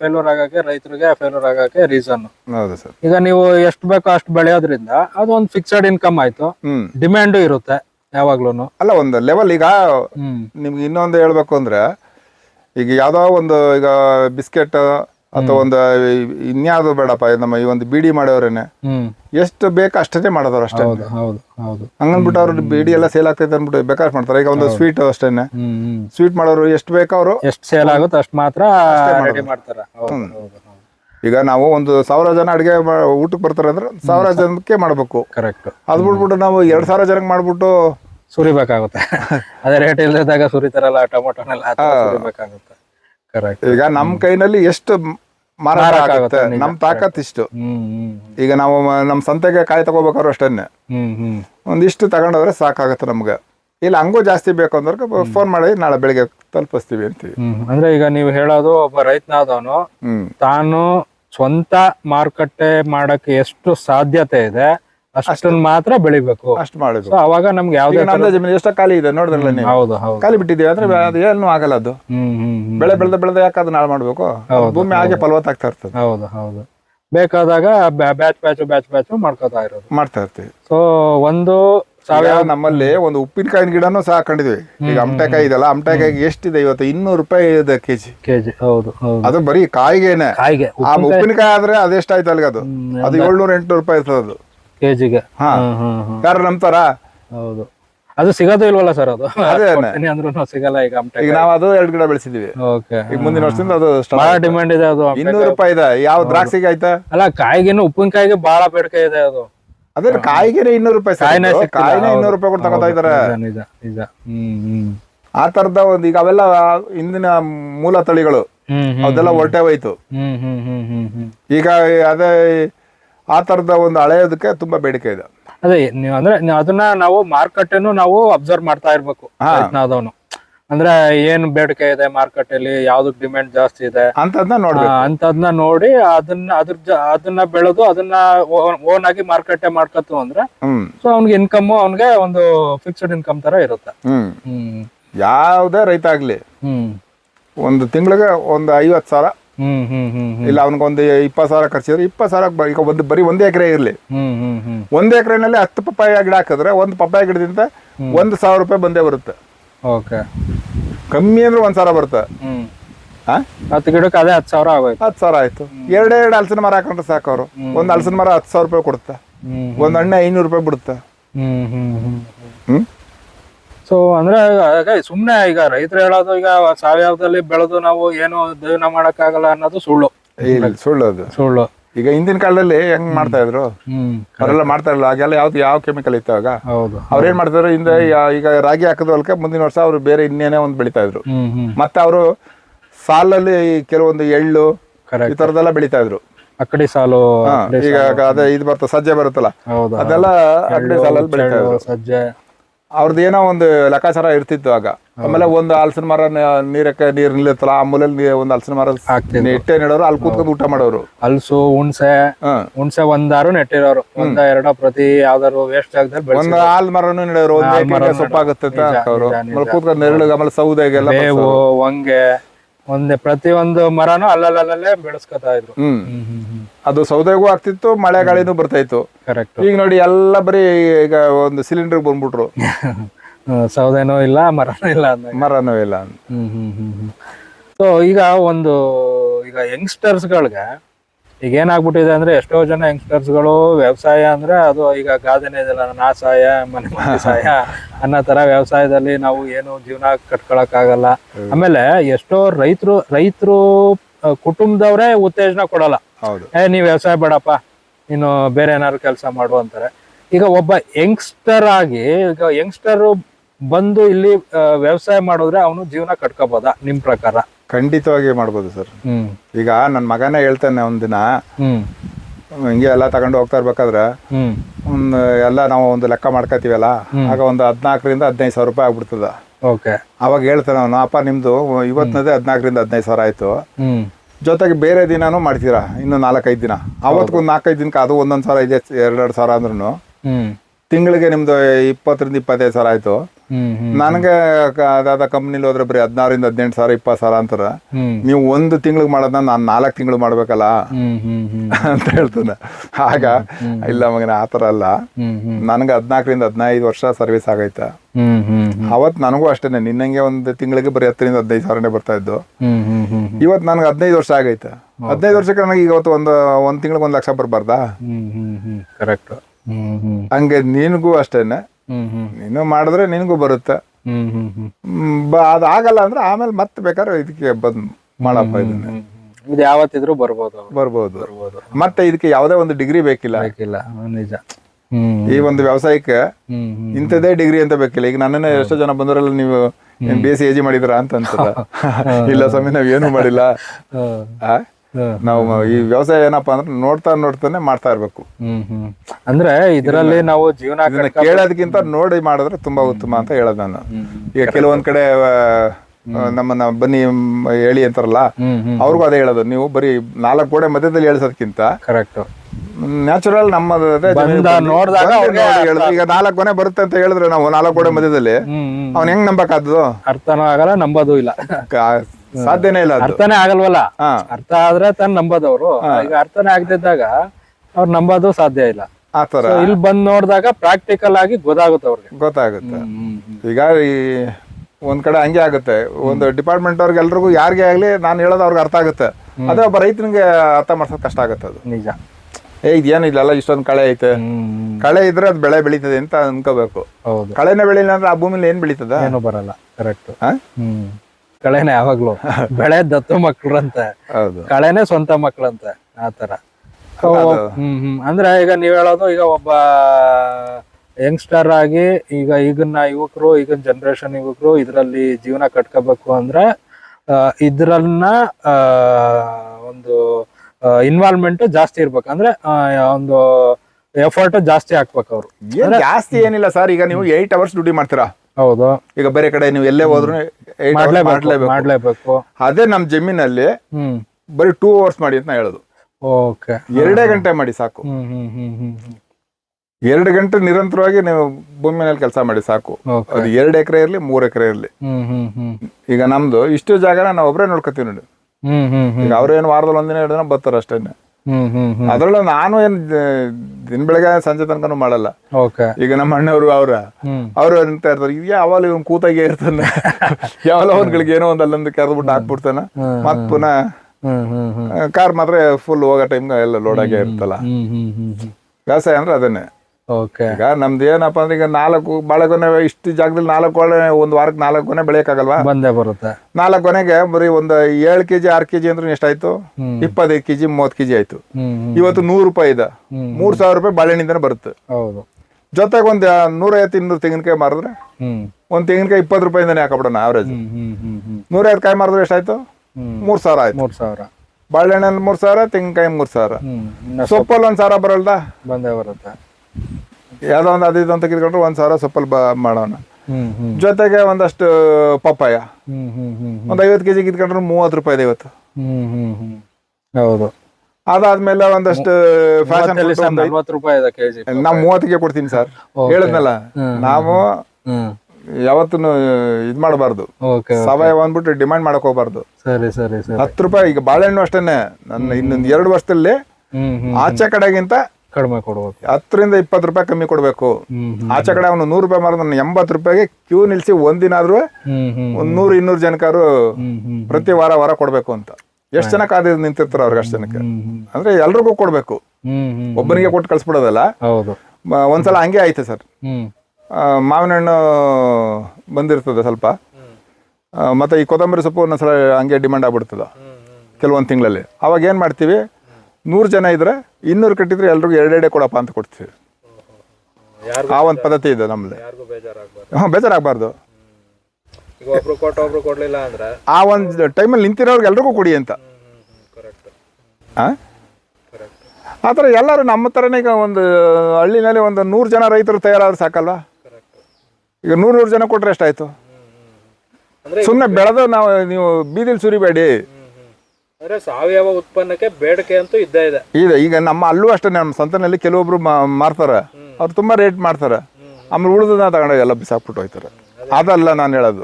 ಫೇಲ್ಯೂರ್ ಆಗಕ್ಕೆ ರೈತರಿಗೆ ಫೇಲ್ಯೂರ್ ಆಗಕ್ಕೆ ರೀಸನ್ ಹೌದು ಸರ್. ಈಗ ನೀವು ಎಷ್ಟು ಬೇಕೋ ಅಷ್ಟು ಬೆಳೆಯೋದ್ರಿಂದ ಅದು ಒಂದು ಫಿಕ್ಸೆಡ್ ಇನ್ಕಮ್ ಆಯ್ತು. ಹ್ಮ್. ಡಿಮ್ಯಾಂಡು ಇರುತ್ತೆ ಯಾವಾಗ್ಲೂನು. ಅಲ್ಲ ಒಂದು ಲೆವೆಲ್ ಈಗ ಹ್ಮ್. ನಿಮ್ಗೆ ಇನ್ನೊಂದು ಹೇಳ್ಬೇಕು ಅಂದ್ರೆ ಈಗ ಯಾವ್ದೋ ಒಂದು ಈಗ ಬಿಸ್ಕೆಟ್ ಅಥವಾ ಒಂದು ಇನ್ಯಾವುದು ಬೇಡಪ್ಪ ನಮ್ಮ ಈ ಒಂದು ಬೀಡಿ ಮಾಡೋರೇನೆ. ಎಷ್ಟು ಬೇಕು ಅಷ್ಟೇ ಮಾಡೋದವ್ರು ಅಷ್ಟೇ. ಹೌದು ಹೌದು ಹೌದು. ಹಂಗನ್ಬಿಟ್ಟು ಅವ್ರು ಬೀಡಿ ಎಲ್ಲ ಸೇಲ್ ಆಗ್ತೈತೆ ಅಂದ್ಬಿಟ್ಟು ಬೇಕಾದ್ರೆ ಮಾಡ್ತಾರೆ. ಈಗ ಒಂದು ಸ್ವೀಟ್ ಅಷ್ಟೇನೆ. ಸ್ವೀಟ್ ಮಾಡೋರು ಎಷ್ಟು ಬೇಕೋ ಅವರು ಎಷ್ಟು ಸೇಲ್ ಆಗುತ್ತೆ ಅಷ್ಟು ಮಾತ್ರ ಮಾಡ್ತಾರ. ಈಗ ನಾವು ಒಂದು ಸಾವಿರ ಜನ ಅಡಿಗೆ ಊಟಕ್ಕೆ ಬರ್ತಾರೆ ಅಂದ್ರೆ ಸಾವಿರ ಜನಕ್ಕೆ ಮಾಡಬೇಕು. ಕರೆಕ್ಟ್ ಅದು ಬಿಟ್ಬಿಟ್ಟು ನಾವು ಎರಡು ಸಾವಿರ ಜನಕ್ಕೆ ಮಾಡ್ಬಿಟ್ಟು ಸುರಿಬೇಕಾಗುತ್ತೆ. ಅದೇ ರೇಟ್ ಇಲ್ಲದಾಗ ಸುರಿತಾರಲ್ಲ ಟೊಮೊಟೊನೆಲ್ಲ ಸುರಿಬೇಕಾಗುತ್ತೆ. ಕರೆಕ್ಟ್ ಈಗ ನಮ್ಮ ಕೈನಲ್ಲಿ ಎಷ್ಟು ಮಾರಾಟ ಆಗುತ್ತೆ? ನಮ್ಮ ತಾಕತ್ ಇಷ್ಟು. ಈಗ ನಾವು ನಮ್ ಸಂತೆಗೆ ಕಾಯಿ ತಗೋಬೇಕಾದ್ರು ಅಷ್ಟನ್ನೇ ಒಂದಿಷ್ಟು ತಗೊಂಡ್ರೆ ಸಾಕಾಗತ್ತೆ ನಮ್ಗೆ. ಇಲ್ಲ ಹಂಗೂ ಜಾಸ್ತಿ ಬೇಕು ಅಂದ್ರೆ ಫೋನ್ ಮಾಡಿ ನಾಳೆ ಬೆಳಿಗ್ಗೆ ತಲುಪಿಸ್ತೀವಿ ಅಂತೀವಿ. ಅಂದ್ರೆ ಈಗ ನೀವು ಹೇಳೋದು ಒಬ್ಬ ರೈತನಾದವನು ಹ್ಮ್. ತಾನು ಸ್ವಂತ ಮಾರುಕಟ್ಟೆ ಮಾಡಕ್ಕೆ ಎಷ್ಟು ಸಾಧ್ಯತೆ ಇದೆ ಅಷ್ಟನ್ನ ಮಾತ್ರ ಬೆಳಿಬೇಕು. ಅಷ್ಟು ಮಾಡಬೇಕು. ಅವಾಗ ನಮ್ಗೆ ಯಾವ್ದು ಜಮೀನು ಎಷ್ಟು ಖಾಲಿ ಇದೆ ನೋಡಿದ್ರಲ್ಲ ನೀವು? ಹೌದು ಹೌದು. ಖಾಲಿ ಬಿಟ್ಟಿದ್ದೀವಿ ಅಂದ್ರೆ ಅದು ಏನು ಆಗಲ್ಲ ಅದು. ಬೆಳೆ ಬೆಳೆದ ಬೆಳೆದ ಯಾಕೆ ಅದನ್ನ ಹಾಳು ಮಾಡ್ಬೇಕು? ಭೂಮಿ ಹಾಗೆ ಫಲವತ್ತಾಗ್ತಾ ಇರ್ತದೆ. ಹೌದು ಹೌದು. ಬೇಕಾದಾಗ ಬ್ಯಾಚ್ ಬ್ಯಾಚ್ ಬ್ಯಾಚ್ ಬ್ಯಾಚ್ ಮಾಡ್ಕೋತಾ ಇರೋದು. ಮಾಡ್ತಾ ಇರ್ತೀವಿ. ಸೊ ಒಂದು ಸಾವಿರ ನಮ್ಮಲ್ಲಿ ಒಂದು ಉಪ್ಪಿನಕಾಯಿನ ಗಿಡನೂ ಸಹ ಹಾಕೊಂಡಿದ್ವಿ ಈಗ ಅಮಟೆಕಾಯಿ ಇದೆಲ್ಲ ಅಮಟೆಕಾಯಿ ಎಷ್ಟಿದೆ ಇವತ್ತು? ಇನ್ನೂರು ರೂಪಾಯಿ ಇದೆ ಕೆಜಿ. ಕೆಜಿ ಹೌದು ಹೌದು. ಅದು ಬರೀ ಕಾಯಿಗೆನೆ. ಕಾಯಿಗೆ ಆ ಉಪ್ಪಿನಕಾಯಿ ಆದ್ರೆ ಅದೆಷ್ಟಾಯ್ತು ಅಲ್ಲಿಗೆ ಅದು ಅದು ಏಳ್ನೂರ ಎಂಟುನೂರು ರೂಪಾಯಿ ಇರ್ತದೆ ಅದು. ಕೆಜಿಗೆ ಹಾ. ನಂಬ್ತಾರ? ಹೌದು. ಅದು ಸಿಗೋದು ಇಲ್ವಲ್ಲ ಸರ್ ಅದು. ಅಂದ್ರೂ ಸಿಗಲ್ಲ ಈಗ ಈಗ ನಾವು ಅದು ಎರಡು ಗಿಡ ಬೆಳೆಸಿದೀವಿ. ಓಕೆ ಈಗ ಮುಂದಿನ ವರ್ಷದಿಂದ ಅದು ಬಹಳ ಡಿಮ್ಯಾಂಡ್ ಇದೆ ಅದು. ಇನ್ನೂರು ರೂಪಾಯಿ ಇದೆ. ಯಾವ ದ್ರಾಕ್ಷಿಗೆ ಆಯ್ತಾ? ಅಲ್ಲ ಕಾಯಿಗೆನು ಉಪ್ಪಿನಕಾಯಿಗೆ ಬಹಳ ಬೇಡಿಕೆ ಇದೆ ಅದು. ಅದೇ ಕಾಯಿಗೆನೆ ಇನ್ನೂರು ರೂಪಾಯಿ ಕಾಯಿನೇ ಕಾಯಿನೇ. ಇನ್ನೂರು ರೂಪಾಯಿ ಕೊಟ್ಟು ತಗೋತಾ ಇದಾರೆ. ನಿಜ ನಿಜ ಹ್ಮ್ ಆ ತರದ ಒಂದು ಈಗ ಅವೆಲ್ಲ ಇಂದಿನ ಮೂಲ ತಳಿಗಳು. ಅದೆಲ್ಲ ಹೊರಟೆ ಹೋಯ್ತು. ಹ್ಮ್ ಹ್ಮ್ ಹ್ಮ್ ಹ್ಮ್ ಹ್ಮ್. ಈಗ ಅದೇ ಆ ತರದ ಒಂದು ಹಳೆಯದಕ್ಕೆ ತುಂಬಾ ಬೇಡಿಕೆ ಇದೆ. ಅದೇ ನೀವು ಅಂದ್ರೆ ಅದನ್ನ ನಾವು ಮಾರುಕಟ್ಟೆನು ನಾವು ಅಬ್ಸರ್ವ್ ಮಾಡ್ತಾ ಇರ್ಬೇಕು ಅಂದ್ರೆ ಏನ್ ಬೇಡಿಕೆ ಇದೆ ಮಾರುಕಟ್ಟೆಯಲ್ಲಿ ಯಾವ್ದಕ್ ಡಿಮ್ಯಾಂಡ್ ಜಾಸ್ತಿ ಇದೆ? ಅಂತದ್ನ ನೋಡಿ ಅಂತದ್ನ ನೋಡಿ ಅದನ್ನ ಅದ್ರ ಅದನ್ನ ಬೆಳೆದು ಅದನ್ನ ಓನ್ ಆಗಿ ಮಾರುಕಟ್ಟೆ ಮಾಡ್ಕತ್ತು ಅಂದ್ರೆ ಸೊ ಅವ್ನಿಗೆ ಇನ್ಕಮ್ ಅವ್ನಿಗೆ ಒಂದು ಫಿಕ್ಸ್ಡ್ ಇನ್ಕಮ್ ತರ ಇರುತ್ತೆ. ಯಾವುದೇ ರೈತ ಆಗ್ಲಿ ಹ್ಮ್. ಒಂದು ತಿಂಗಳಿಗೆ ಒಂದು ಐವತ್ ಸಾವಿರ ಇಲ್ಲ ಅವ್ನಿಗೊಂದು ಇಪ್ಪತ್ತು ಸಾವಿರ ಖರ್ಚಿದ್ರೆ ಇಪ್ಪತ್ತು ಸಾವಿರ ಈಗ ಒಂದು ಬರೀ ಒಂದೇ ಎಕರೆ ಇರಲಿ. ಒಂದು ಎಕರೆನಲ್ಲಿ ಹತ್ತು ಪಪ್ಪಾಯ ಗಿಡ ಹಾಕಿದ್ರೆ ಒಂದು ಪಪ್ಪಾಯ ಗಿಡದಿಂದ ಒಂದು ಸಾವಿರ ರೂಪಾಯಿ ಬಂದೇ ಬರುತ್ತೆ. ಓಕೆ. ಕಮ್ಮಿ ಅಂದ್ರೆ ಒಂದು ಸಾವಿರ ಬರುತ್ತೆ. ಹತ್ತು ಗಿಡಕ್ಕೆ ಅದೇ ಹತ್ತು ಸಾವಿರ ಆಗೋಯ್ತು. ಹತ್ತು ಸಾವಿರ ಆಯ್ತು. ಎರಡೇ ಎರಡು ಹಲಸಿನ ಮರ ಹಾಕೊಂಡ್ರೆ ಸಾಕು ಅವರು. ಒಂದು ಹಲಸಿನ ಮರ ಹತ್ತು ಸಾವಿರ ರೂಪಾಯಿ ಕೊಡುತ್ತೆ. ಒಂದು ಹಣ್ಣೆ ಐನೂರು ರೂಪಾಯಿ ಬಿಡುತ್ತೆ. ಹ್ಮ್? ಸೊ ಅಂದ್ರೆ ಈಗ ಸುಮ್ನೆ ಈಗ ರೈತರು ಹೇಳೋದು ಈಗ ಸಾವಯವದಲ್ಲಿ ಬೆಳೆದು ನಾವು ಏನು ಜೀವನ ಮಾಡಕ್ಕಾಗಲ್ಲ ಅನ್ನೋದು ಸುಳ್ಳು. ಸುಳ್ಳು ಅದು. ಸುಳ್ಳು. ಈಗ ಹಿಂದಿನ ಕಾಲದಲ್ಲಿ ಹೆಂಗ್ ಮಾಡ್ತಾ ಇದ್ರು? ಅವರೆಲ್ಲ ಮಾಡ್ತಾ ಇರಲ್ಲ ಆಗೆಲ್ಲ ಯಾವ್ದು ಯಾವ ಕೆಮಿಕಲ್ ಇತ್ತು ಆಗ ಅವ್ರು ಏನ್ ಮಾಡ್ತಾರೆ ಹಿಂದೆ ಈಗ ರಾಗಿ ಹಾಕಿದ ಹೊಲಕ್ಕೆ ಮುಂದಿನ ವರ್ಷ ಅವ್ರು ಬೇರೆ ಇನ್ನೇನೇ ಒಂದು ಬೆಳಿತಾ ಇದ್ರು. ಮತ್ತೆ ಅವರು ಸಾಲಲ್ಲಿ ಕೆಲವೊಂದು ಎಳ್ಳು ಈ ತರದೆಲ್ಲ ಬೆಳಿತಾ ಇದ್ರು. ಅಕ್ಕಡಿ ಸಾಲು ಈಗ ಅದೇ ಇದು ಬರ್ತದೆ ಸಜ್ಜೆ ಬರುತ್ತಲ್ಲ? ಅದೆಲ್ಲ ಅಕ್ಕಡಿ ಸಾಲಲ್ಲಿ ಬೆಳಿತಾ ಇದ್ರು. ಸಜ್ಜೆ. ಅವ್ರದ್ದು ಏನೋ ಒಂದು ಲೆಕ್ಕಾಚಾರ ಇರ್ತಿತ್ತು ಆಗ. ಆಮೇಲೆ ಒಂದು ಹಲಸಿನ ಮರ ನೀರಕ್ಕೆ ನೀರು ನಿಲ್ಲತ್ತಲ್ಲ ಆ ಮೂಲಲ್ಲಿ ಒಂದು ಹಲಸಿನ ಮರ ನೆಟ್ಟೆ ನೆಡೋರು ಅಲ್ಲಿ ಕೂತ್ಕೊಂಡು ಊಟ ಮಾಡೋರು. ಹಲಸು ಹುಣ್ಸೆ ಹುಣ್ಸೆ ಒಂದಾರು ನೆಟ್ಟಿರೋರು. ಒಂದ ಎರಡ ಪ್ರತಿ ಯಾವ್ದಾರು ವೇಸ್ಟ್ ಆಗದೆ ಒಂದು ಹಾಲ್ ಮರನು ನೆಡೋರು ಒಂದು ಸೊಪ್ಪಾಗುತ್ತೆ ಕೂತ್ಕೊಂಡು ನೆರಳು ಆಮೇಲೆ ಸೌದೆಗೆಲ್ಲ ಬೇವು ಒಂಗೆ ಒಂದೇ ಪ್ರತಿ ಒಂದು ಮರನು ಅಲ್ಲಲ್ಲೇ ಬೆಳೆಸ್ಕೊತಾ ಇದ್ರು. ಹ್ಮ್. ಹ್ಮ್ ಹ್ಮ್ ಹ್ಮ್. ಅದು ಸೌದೆಗೂ ಆಗ್ತಿತ್ತು ಮಳೆ ಗಾಳಿನೂ ಬರ್ತಾ ಇತ್ತು ಕರೆಕ್ಟ್ ಈಗ ನೋಡಿ ಎಲ್ಲ ಬರೀ ಈಗ ಒಂದು ಸಿಲಿಂಡರ್ ಬಂದ್ಬಿಟ್ರು. [LAUGHS] ಸೌದೆನೂ ಇಲ್ಲ ಮರನೂ ಇಲ್ಲ ಮರನೂ ಇಲ್ಲ ಅಂತ ಹ್ಮ್ ಹ್ಮ್ ಹ್ಮ್ ಹ್ಮ್. ಸೊ ಈಗ ಒಂದು ಈಗ ಯಂಗ್ಸ್ಟರ್ಸ್ಗಳಿಗೆ ಈಗ ಏನಾಗ್ಬಿಟ್ಟಿದೆ ಅಂದ್ರೆ ಎಷ್ಟೋ ಜನ ಯಂಗ್ಸ್ಟರ್ಸ್ಗಳು ವ್ಯವಸಾಯ ಅಂದ್ರೆ ಅದು ಈಗ ಗಾದೆನೇ ಇದೆಲ್ಲ ನಾಸಾಯ ಮನೆ [LAUGHS] ಸಹಾಯ ಅನ್ನೋ ತರ ವ್ಯವಸಾಯದಲ್ಲಿ ನಾವು ಏನು ಜೀವನ ಕಟ್ಕೊಳಕ್ಕಾಗಲ್ಲ ಆಮೇಲೆ ಎಷ್ಟೋ ರೈತರು ರೈತರು ಕುಟುಂಬದವರೇ ಉತ್ತೇಜನ ಕೊಡಲ್ಲ. ಹೌದು. ಏ ನೀವ್ ವ್ಯವಸಾಯ ಬೇಡಪ್ಪ ನೀನು ಬೇರೆ ಏನಾದ್ರು ಕೆಲಸ ಮಾಡು ಅಂತಾರೆ. ಈಗ ಒಬ್ಬ ಯಂಗ್ಸ್ಟರ್ ಆಗಿ ಈಗ ಯಂಗ್ಸ್ಟರ್ ಬಂದು ಇಲ್ಲಿ ವ್ಯವಸಾಯ ಮಾಡಿದ್ರೆ ಅವನು ಜೀವನ ಕಟ್ಕೋಬೋದಾ ನಿಮ್ ಪ್ರಕಾರ? ಖಂಡಿತವಾಗಿ ಮಾಡ್ಬೋದು ಸರ್. ಈಗ ನನ್ನ ಮಗನೇ ಹೇಳ್ತಾನೆ ಒಂದಿನ ಹಿಂಗೆ ಎಲ್ಲ ತಗೊಂಡು ಹೋಗ್ತಾ ಇರ್ಬೇಕಾದ್ರೆ ಒಂದು ಎಲ್ಲ ನಾವು ಒಂದು ಲೆಕ್ಕ ಮಾಡ್ಕೋತೀವಲ್ಲ ಆಗ ಒಂದು ಹದಿನಾಲ್ಕರಿಂದ ಹದಿನೈದು ಸಾವಿರ ರೂಪಾಯಿ ಆಗ್ಬಿಡ್ತದ. ಓಕೆ. ಅವಾಗ ಹೇಳ್ತಾನೆ ಅವನು ಅಪ್ಪ ನಿಮ್ದು ಇವತ್ತಿನದೇ ಹದಿನಾಲ್ಕರಿಂದ ಹದಿನೈದು ಸಾವಿರ ಆಯ್ತು. ಜೊತೆಗೆ ಬೇರೆ ದಿನಾನು ಮಾಡ್ತೀರಾ? ಇನ್ನು ನಾಲ್ಕೈದು ದಿನ. ಅವತ್ತಿಗೊಂದು ನಾಲ್ಕೈದು ದಿನಕ್ಕೆ ಅದು ಒಂದೊಂದು ಸಾವಿರ ಇದೆ ಎರಡೆರಡು ಸಾವಿರ ಅಂದ್ರೂ ತಿಂಗಳಿಗೆ ನಿಮ್ದು ಇಪ್ಪತ್ತರಿಂದ ಇಪ್ಪತ್ತೈದು ಸಾವಿರ ಆಯ್ತು. ನನಗೆ ಅದಾದ ಕಂಪ್ನಿಲಿ ಹೋದ್ರೆ ಬರೀ ಹದಿನಾರಿಂದ ಹದಿನೆಂಟು ಸಾವಿರ ಇಪ್ಪತ್ತು ಸಾವಿರ ಅಂತಾರ. ನೀವು ಒಂದು ತಿಂಗ್ಳಿಗೆ ಮಾಡೋದನ್ನ ನಾನು ನಾಲ್ಕು ತಿಂಗಳು ಮಾಡ್ಬೇಕಲ್ಲ? ಅಂತ ಹೇಳ್ತಾನೆ. ಆಗ ಇಲ್ಲ ಮಗನ ಆ ಥರ ಅಲ್ಲ. ನನಗೆ ಹದಿನಾಲ್ಕರಿಂದ ಹದಿನೈದು ವರ್ಷ ಸರ್ವಿಸ್ ಆಗೈತೆ. ಅವತ್ ನನಗೂ ಅಷ್ಟೇನೆ ನಿನ್ನಂಗೆ ಒಂದು ತಿಂಗಳಿಗೆ ಬರೀ ಹತ್ತರಿಂದ ಹದಿನೈದು ಸಾವಿರನೇ ಬರ್ತಾ ಇದ್ದು. ಇವತ್ತು ನನಗೆ ಹದಿನೈದು ವರ್ಷ ಆಗೈತೆ. ಹದಿನೈದು ವರ್ಷಕ್ಕೆ ನನಗೆ ಇವತ್ತು ಒಂದು ಒಂದು ತಿಂಗಳಿಗೆ ಒಂದು ಲಕ್ಷ ಬರಬಾರ್ದಾ? ಕರೆಕ್ಟ್ ಹಂಗೆ ನಿನಗೂ ಅಷ್ಟೇನೆ. ನೀನು ಮಾಡಿದ್ರೆ ನಿನಗೂ ಬರುತ್ತೆ. ಅದು ಆಗಲ್ಲ ಅಂದ್ರೆ ಆಮೇಲೆ ಮತ್ತೆ ಬೇಕಾದ್ರೆ ಇದಕ್ಕೆ ಬಂದ್ ಮಾಡಪ್ಪ ಇದನ್ನ. ಇದು ಯಾವತ್ತಿದ್ರು ಬರ್ಬೋದು. ಬರ್ಬೋದು. ಬರ್ಬೋದು. ಮತ್ತೆ ಇದಕ್ಕೆ ಯಾವುದೇ ಒಂದು ಡಿಗ್ರಿ ಬೇಕಿಲ್ಲ. ಬೇಕಿಲ್ಲ. ನಿಜ. ಈ ಒಂದು ವ್ಯವಸಾಯಕ್ಕೆ ಹ್ಮ್ ಡಿಗ್ರಿ ಅಂತ ಬೇಕಿಲ್ಲ. ಈಗ ನನ್ನನ್ನ ಎಷ್ಟೋ ಜನ ಬಂದವರೆಲ್ಲ ನೀವು ಬಿ ಎಸ್ ಸಿ ಎಜಿ ಮಾಡಿದ್ರ ಅಂತ ಇಲ್ಲ ಸ್ವಾಮಿ ನಾವ್ ಏನು ಮಾಡಿಲ್ಲ. ನಾವು ಈ ವ್ಯವಸಾಯ ಏನಪ್ಪಾ ಅಂದ್ರೆ ನೋಡ್ತಾ ನೋಡ್ತಾನೆ ಮಾಡ್ತಾ ಇರ್ಬೇಕು. ಅಂದ್ರೆ ಇದರಲ್ಲಿ ನಾವು ಜೀವನ ಕೇಳೋದಕ್ಕಿಂತ ನೋಡಿ ಮಾಡಿದ್ರೆ ತುಂಬಾ ಉತ್ತಮ ಅಂತ ಹೇಳೋದು ನಾನು. ಈಗ ಕೆಲವೊಂದ್ ಕಡೆ ನಮ್ಮನ್ನ ಬನ್ನಿ ಹೇಳಿ ಅಂತಾರಲ್ಲ ಅವ್ರಿಗೂ ಅದೇ ಹೇಳೋದು. ನೀವು ಬರೀ ನಾಲ್ಕು ಗೋಡೆ ಮಧ್ಯದಲ್ಲಿ ಹೇಳಿಸೋದಕ್ಕಿಂತ ಕರೆಕ್ಟ್ ನ್ಯಾಚುರಲ್ ನಮ್ಮದೇ ಈಗ ನಾಲ್ಕು ಕೊನೆ ಬರುತ್ತೆ ಅಂತ ಹೇಳಿದ್ರೆ ನಾವು ನಾಲ್ಕು ಗೋಡೆ ಮಧ್ಯದಲ್ಲಿ ಅವನ್ ಹೆಂಗ್ ನಂಬಕ್ಕಾದ್ದು ಅರ್ಥನೂ ಆಗಲ್ಲ ನಂಬೋದು ಇಲ್ಲ. ಸಾಧ್ಯನೇ ಇಲ್ಲ ಅರ್ಥನೇ ಆಗಲ್ವಲ್ಲ? ಅರ್ಥ ಆದ್ರೆ ತಾನು ನಂಬದವರು. ಈಗ ಅರ್ಥನೇ ಆಗದಿದ್ದಾಗ ಅವ್ರ ನಂಬೋದು ಸಾಧ್ಯ ಇಲ್ಲ. ಆತರ ಇಲ್ಲಿ ಬಂದ್ ನೋಡಿದಾಗ ಪ್ರಾಕ್ಟಿಕಲ್ ಆಗಿ ಗೊತ್ತಾಗುತ್ತೆ ಅವ್ರಿಗೆ. ಗೊತ್ತಾಗುತ್ತೆ. ಈಗ ಈ ಒಂದ್ ಕಡೆ ಹಂಗೆ ಆಗುತ್ತೆ. ಒಂದು ಡಿಪಾರ್ಟ್ಮೆಂಟ್ ಅವ್ರಿಗೆ ಎಲ್ರಿಗೂ ಯಾರಿಗೆ ಆಗ್ಲಿ ನಾನು ಹೇಳೋದು ಅವ್ರಿಗೆ ಅರ್ಥ ಆಗುತ್ತೆ. ಅದೇ ಒಬ್ಬ ರೈತನಿಗೆ ಅರ್ಥ ಮಾಡ್ಸೋದು ಕಷ್ಟ ಆಗುತ್ತೆ ಅದು. ನಿಜ. ಏ ಇದೇನು ಇಲ್ಲಲ್ಲ ಇಷ್ಟೊಂದು ಕಳೆ ಐತೆ. ಕಳೆ ಇದ್ರೆ ಅದು ಬೆಳೆ ಬೆಳೀತದೆ ಅಂತ ಅನ್ಕೋಬೇಕು. ಹೌದು. ಕಳೆನೇ ಬೆಳಿಲ್ಲ ಅಂದ್ರೆ ಆ ಭೂಮಿಲಿ ಏನ್ ಬೆಳೀತದ? ಏನು ಬರಲ್ಲ. ಕರೆಕ್ಟ್? ಹ್ಮ್. ಕಳೆನೆ ಯಾವಾಗ್ಲೂ. ಬೆಳೆ ದತ್ತು ಮಕ್ಳಂತೆ. ಹೌದು. ಕಳೆನೆ ಸ್ವಂತ ಮಕ್ಳಂತೆ ಆತರ So, ಹ್ಮ್ ಹ್ಮ್. ಅಂದ್ರೆ ಈಗ ನೀವ್ ಹೇಳೋದು ಈಗ ಒಬ್ಬ ಯಂಗ್ಸ್ಟರ್ ಆಗಿ ಈಗ ಈಗಿನ ಯುವಕರು ಈಗಿನ ಜನರೇಷನ್ ಯುವಕರು ಇದರಲ್ಲಿ ಜೀವನ ಕಟ್ಕೋಬೇಕು ಅಂದ್ರೆ ಇದ್ರನ್ನ ಆ, ಒಂದು ಇನ್ವಾಲ್ವ್ಮೆಂಟ್ ಜಾಸ್ತಿ ಇರ್ಬೇಕು. ಅಂದ್ರೆ ಒಂದು ಎಫರ್ಟ್ ಜಾಸ್ತಿ ಹಾಕ್ಬೇಕು ಅವ್ರು. ಏನ್ ಜಾಸ್ತಿ ಏನಿಲ್ಲ ಸರ್ ಈಗ ನೀವು ಏಟ್ ಅವರ್ಸ್ ಡ್ಯೂಟಿ ಮಾಡ್ತೀರಾ? ಹೌದು. ಈಗ ಬೇರೆ ಕಡೆ ನೀವು ಎಲ್ಲೇ ಹೋದ್ರು ಮಾಡ್ಲೇಬೇಕು ಅದೇ ನಮ್ ಜಮೀನಲ್ಲಿ ಹ್ಮ್. ಬರೀ ಟೂ ಅವರ್ಸ್ ಮಾಡಿ ಅಂತ ಹೇಳುದು. ಓಕೆ. ಎರಡೇ ಗಂಟೆ ಮಾಡಿ ಸಾಕು. ಹ್ಮ್ ಹ್ಮ್ ಹ್ಮ್ ಹ್ಮ್ ಹ್ಮ್. ಎರಡು ಗಂಟೆ ನಿರಂತರವಾಗಿ ನೀವು ಭೂಮಿ ಮೇಲೆ ಕೆಲಸ ಮಾಡಿ ಸಾಕು. ಅದು ಎರಡು ಎಕರೆ ಇರಲಿ ಮೂರು ಎಕರೆ ಇರಲಿ. ಹ್ಮ್ ಹ್ಮ್ ಹ್ಮ್. ಈಗ ನಮ್ದು ಇಷ್ಟು ಜಾಗನ ನಾವು ಒಬ್ಬರೇ ನೋಡ್ಕೊತೀವಿ ನೋಡಿ. ಹ್ಮ್ ಹ್ಮ್ ಹ್ಮ್. ಈಗ ಅವ್ರೇನು ವಾರದಲ್ಲಿ ಒಂದಿನ ಎರಡು ದಿನ ಬರ್ತಾರೆ ಅಷ್ಟೇ ಅದ್ರಲ್ಲೂ ನಾನು ಏನ್ ದಿನ ಬೆಳಗ್ಗೆ ಸಂಜೆ ತನಕನೂ ಮಾಡಲ್ಲ. ಈಗ ನಮ್ಮ ಅಣ್ಣವರು ಅವ್ರ ಅವ್ರು ಅಂತ ಇರ್ತಾರೆ ಇದು ಯಾವಾಗ ಇವ್ನು ಕೂತಾಗೆ ಇರ್ತಾನೆ. [LAUGHS] ಯಾವಾಗ ಅವ್ನ್ಗಳಿಗೆ ಏನೋ ಒಂದ್ ಅಲ್ಲೊಂದು ಕರೆದ್ಬಿಟ್ಟು ಹಾಕ್ಬಿಡ್ತಾನ. ಮತ್ ಪುನಃ ಹ್ಮ್ ಹ್ಮ್ ಹ್ಮ್. ಕಾರ್ ಮಾತ್ರ ಫುಲ್ ಹೋಗೋ ಟೈಮ್ ಎಲ್ಲ ಲೋಡ್ ಆಗೇ ಇರ್ತಲ್ಲ. ಹ್ಮ್ ಹ್ಮ್ ಹ್ಮ್ ಹ್ಮ್. ವ್ಯವಸಾಯ ಅಂದ್ರೆ ಅದನ್ನೇ. ಓಕೆ. ಈಗ ನಮ್ದು ಏನಪ್ಪಾ ಅಂದ್ರೆ ಈಗ ನಾಲ್ಕು ಬಾಳೆಗೊನೆ ಇಷ್ಟು ಜಾಗದಲ್ಲಿ ನಾಲ್ಕು ಒಳ್ಳೆ ಒಂದು ವಾರಕ್ಕೆ ನಾಲ್ಕು ಕೊನೆ ಬೆಳೆಯಕ್ಕಾಗಲ್ವಾ? ಬಂದೇ ಬರುತ್ತೆ. ನಾಲ್ಕು ಕೊನೆಗೆ ಬರೀ ಒಂದು ಏಳು ಕೆಜಿ ಆರು ಕೆಜಿ ಅಂದ್ರೆ ಎಷ್ಟಾಯ್ತು. ಇಪ್ಪತ್ತೈದು ಕೆಜಿ ಮೂವತ್ತು ಕೆಜಿ ಆಯ್ತು. ಇವತ್ತು ನೂರು ರೂಪಾಯಿ ಇದೆ. ಮೂರ್ ಸಾವಿರ ರೂಪಾಯಿ ಬಾಳೆಹಣ್ಣಿಂದನೇ ಬರುತ್ತೆ. ಹೌದು. ಜೊತೆಗೆ ಒಂದು ನೂರೈವತ್ತು ಇನ್ನೂರು ತೆಂಗಿನಕಾಯಿ ಮಾರಿದ್ರೆ? ಒಂದು ತೆಂಗಿನಕಾಯಿ ಇಪ್ಪತ್ತು ರೂಪಾಯಿಂದನೇ ಹಾಕಬಿಡೋಣ ಆವ್ರೇಜ್ ನೂರೈವತ್ತು ಕಾಯಿ ಮಾರಿದ್ರೆ ಎಷ್ಟಾಯ್ತು ಮೂರ್ ಸಾವಿರ ಆಯ್ತು. ಮೂರ್ ಸಾವಿರ. ಬಾಳೆಹಣ್ಣಲ್ಲಿ ಮೂರ್ ಸಾವಿರ ತೆಂಗಿನಕಾಯಿ ಮೂರ್ ಸಾವಿರ. ಸೊಪ್ಪಲ್ಲಿ ಒಂದ್ ಸಾವಿರ ಬರಲ್ದ? ಬಂದೇ ಬರುತ್ತೆ. ಯಾವ್ದೋ ಒಂದು ಅದು ಇದು ಅಂತ ಕಿತ್ಕೊಂಡ್ರೆ ಒಂದ್ ಸಾವಿರ ಸೊಪ್ಪಲ್ ಬ ಮಾಡೋಣ. ಜೊತೆಗೆ ಒಂದಷ್ಟು ಪಪ್ಪಾಯ. ಒಂದ್ ಐವತ್ತು ಕೆಜಿ ಕಿತ್ಕೊಂಡ್ರೆ ಮೂವತ್ತು ರೂಪಾಯಿ ಇದೆ ಇವತ್ತು ಹ್ಮ್ ಹ್ಮ್ ಹ್ಮ್. ಹೌದು. ಅದಾದ್ಮೇಲೆ ಒಂದಷ್ಟು ಫ್ಯಾಷನ್ ನಾವು ಮೂವತ್ತಿಗೆ ಕೊಡ್ತೀನಿ ಸರ್. ಹೇಳದ್ನಲ್ಲ. ನಾವು ಯಾವತ್ತೂ ಇದ್ ಮಾಡಬಾರ್ದು. ಸಾವಯವ ಅಂದ್ಬಿಟ್ಟು ಡಿಮಾಂಡ್ ಮಾಡಕ್ ಹೋಗ್ಬಾರ್ದು. ಸರಿ ಸರಿ ಸರಿ. ಹತ್ತು ರೂಪಾಯಿ ಈಗ ಬಾಳೆಹಣ್ಣು ಅಷ್ಟೇನೆ. ನನ್ನ ಇನ್ನೊಂದ್ ಎರಡು ವರ್ಷದಲ್ಲಿ ಆಚೆ ಕಡೆಗಿಂತ ಕಡಿಮೆ ಕೊಡ್ಬೇಕು. ಹತ್ತರಿಂದ ಇಪ್ಪತ್ತು ರೂಪಾಯಿ ಕಮ್ಮಿ ಕೊಡಬೇಕು. ಆಚೆ ಕಡೆ ಅವನು ನೂರು ರೂಪಾಯಿ ಮಾರಿದ್ರೆ ನಾನು ಎಂಬತ್ತು ರೂಪಾಯಿಗೆ ಕ್ಯೂ ನಿಲ್ಸಿ ಒಂದಿನಾದ್ರೂ ಒಂದು ನೂರು ಇನ್ನೂರು ಜನಕಾರು ಪ್ರತಿ ವಾರ ವಾರ ಕೊಡ್ಬೇಕು ಅಂತ. ಎಷ್ಟು ಜನ ಕಾದ ನಿಂತಿರ್ತಾರೆ ಅವ್ರಿಗೆ ಅಷ್ಟು ಜನಕ್ಕೆ. ಅಂದ್ರೆ ಎಲ್ರಿಗೂ ಕೊಡ್ಬೇಕು. ಒಬ್ಬನಿಗೆ ಕೊಟ್ಟು ಕಳ್ಸ್ಬಿಡೋದಲ್ಲ. ಒಂದ್ಸಲ ಹಂಗೆ ಆಯ್ತು ಸರ್. ಮಾವಿನ ಹಣ್ಣು ಬಂದಿರ್ತದೆ ಸ್ವಲ್ಪ. ಮತ್ತೆ ಈ ಕೊತ್ತಂಬರಿ ಸೊಪ್ಪು ಒಂದೊಂದ್ಸಲ ಹಂಗೆ ಡಿಮಾಂಡ್ ಆಗ್ಬಿಡ್ತದ. ಕೆಲವೊಂದು ತಿಂಗಳಲ್ಲಿ. ಅವಾಗ ಏನು ಮಾಡ್ತೀವಿ? ನೂರು ಜನ ಇದ್ರೆ ಇನ್ನೂರು ಕಟ್ಟಿದ್ರೆ ಎಲ್ರಿಗೂ ಎರಡೆರಡೆ ಕೊಡಪ್ಪ ಅಂತ ಕೊಡ್ತೀವಿ. ಆ ಒಂದು ಪದ್ಧತಿ ಇದೆ ನಮ್ಮಲ್ಲಿ ಯಾರಿಗೂ ಬೇಜಾರಾಗ್ಬಾರ್ದು. ಹಾಂ ಬೇಜಾರಾಗಬಾರ್ದು. ಈಗ ಒಬ್ರು ಕೊಟ್ಟು ಒಬ್ರು ಕೊಡ್ಲಿಲ್ಲ ಅಂದ್ರೆ? ಆ ಒಂದು ಟೈಮಲ್ಲಿ ನಿಂತಿರೋರ್ಗೆ ಎಲ್ರಿಗೂ ಕೊಡಿ ಅಂತ. ಕರೆಕ್ಟ್ ಆ? ಕರೆಕ್ಟ್ ಆ ಥರ ಎಲ್ಲರೂ ನಮ್ಮ ಥರನೇ ಈಗ ಒಂದು ಹಳ್ಳಿನಲ್ಲಿ ಒಂದು ನೂರು ಜನ ರೈತರು ತಯಾರಾದ್ರೆ ಸಾಕಲ್ವಾ? ಕರೆಕ್ಟ್ ಈಗ ನೂರು ನೂರು ಜನ ಕೊಟ್ಟರೆ ಎಷ್ಟಾಯ್ತು? ಅಂದ್ರೆ ಸುಮ್ಮನೆ ಬೆಳೆದು ನಾವು ನೀವು ಬೀದಿಲಿ ಸುರಿಬೇಡಿ. ಅಂದ್ರೆ ಸಾವಯವ ಉತ್ಪನ್ನಕ್ಕೆ ಬೇಡಿಕೆ ಅಂತೂ ಇದ್ದೇ ಇದೆ. ಇದೆ. ಈಗ ನಮ್ಮ ಅಲ್ಲೂ ಅಷ್ಟೇ ನಮ್ಮ ಸಂತನಲ್ಲಿ ಕೆಲವೊಬ್ರು ಮಾರ್ತಾರ. ಅವ್ರು ತುಂಬಾ ರೇಟ್ ಮಾಡ್ತಾರೆ ಆಮೇಲೆ ಉಳಿದನ್ನ ತಗೊಂಡೋಗಿ ಎಲ್ಲ ಬಿಸಾಕ್ಬಿಟ್ಟು ಹೋಯ್ತಾರೆ. ಅದಲ್ಲ ನಾನು ಹೇಳೋದು.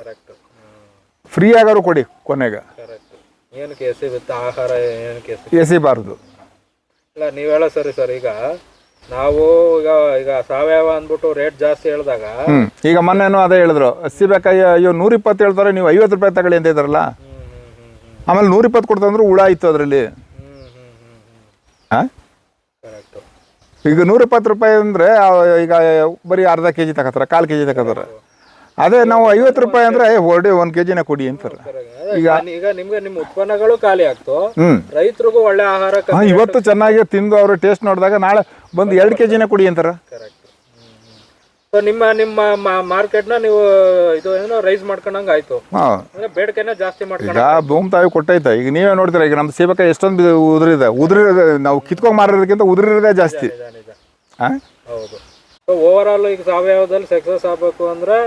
ಫ್ರೀ ಆಗಾರು ಕೊಡಿ ಕೊನೆಗೆ. ಏನಕ್ಕೆ ಎಸಿಗುತ್ತೆ ಆಹಾರ ಏನಕ್ಕೆ ಎಸಿ ಎಸಿಬಾರ್ದು ಇಲ್ಲ ನೀವು ಹೇಳೋ ಸರಿ ಸರ್. ಈಗ ನಾವು ಈಗ ಈಗ ಸಾವಯವ ಅಂದ್ಬಿಟ್ಟು ರೇಟ್ ಜಾಸ್ತಿ ಹೇಳಿದಾಗ ಈಗ ಮೊನ್ನೆನೂ ಅದೇ ಹೇಳಿದ್ರು. ಹಸಿಬೇಕಾಗಿ ಅಯ್ಯೋ ನೂರ ಇಪ್ಪತ್ತು ಹೇಳ್ತಾರೆ ನೀವು ಐವತ್ತು ರೂಪಾಯಿ ತಗೊಳ್ಳಿ ಅಂತ ಹ್ಮ್ ಆಮೇಲೆ ನೂರ ಇಪ್ಪತ್ತು ಕೊಡ್ತಂದ್ರೆ ಹುಳ ಆಯ್ತು ಅದರಲ್ಲಿ. ಈಗ ನೂರ ಇಪ್ಪತ್ತು ರೂಪಾಯಿ ಅಂದರೆ ಈಗ ಬರೀ ಅರ್ಧ ಕೆ ಜಿ ತಗೋತಾರೆ ಕಾಲು ಕೆ ಜಿ ತಗೋತಾರೆ. ಅದೇ ನಾವು ಐವತ್ತು ರೂಪಾಯಿ ಅಂದ್ರೆ ಹೊರಡಿ ಒಂದು ಕೆ ಜಿನ ಕೊಡಿ ಅಂತಾರೆ. ಈಗ ಈಗ ನಿಮ್ಗೆ ನಿಮ್ಮ ಉತ್ಪನ್ನಗಳು ಖಾಲಿ ಆಗ್ತು. ರೈತರಿಗೂ ಒಳ್ಳೆ ಆಹಾರ ಇವತ್ತು ಚೆನ್ನಾಗಿ ತಿಂದು ಅವರು ಟೇಸ್ಟ್ ನೋಡಿದಾಗ ನಾಳೆ ಬಂದು ಎರಡು ಕೆ ಜಿನ ಕೊಡಿ ಅಂತಾರೆ. ಸೊ ನಿಮ್ಮ ನಿಮ್ಮ ನ ನೀವು ಇದು ಏನೋ ರೈಸ್ ಮಾಡ್ಕೊಂಡಂಗ ಆಯ್ತು. ಹಾಂ. ಅಂದ್ರೆ ಬೇಡಿಕೆನ ಜಾಸ್ತಿ ಮಾಡ್ಕೊಂಡು ಈಗ ಭೂಮಿ ತಾಯಿ ಕೊಟ್ಟೈತೆ. ಈಗ ನೀವೇ ನೋಡ್ತೀರ ಈಗ ನಮ್ಮ ಸೇವಕ ಎಷ್ಟೊಂದು ಉದುರಿದೆ. ಉದುರಿ ನಾವು ಕಿತ್ಕೊಂಡ್ ಮಾರೋದಕ್ಕಿಂತ ಉದುರಿರೋದೇ ಜಾಸ್ತಿ. ನಿಜ ಹೌದು. ಸೊ ಓವರ್ ಆಲ್ ಈಗ ಸಾವಯವದಲ್ಲಿ ಸಕ್ಸಸ್ ಆಗ್ಬೇಕು ಅಂದ್ರೆ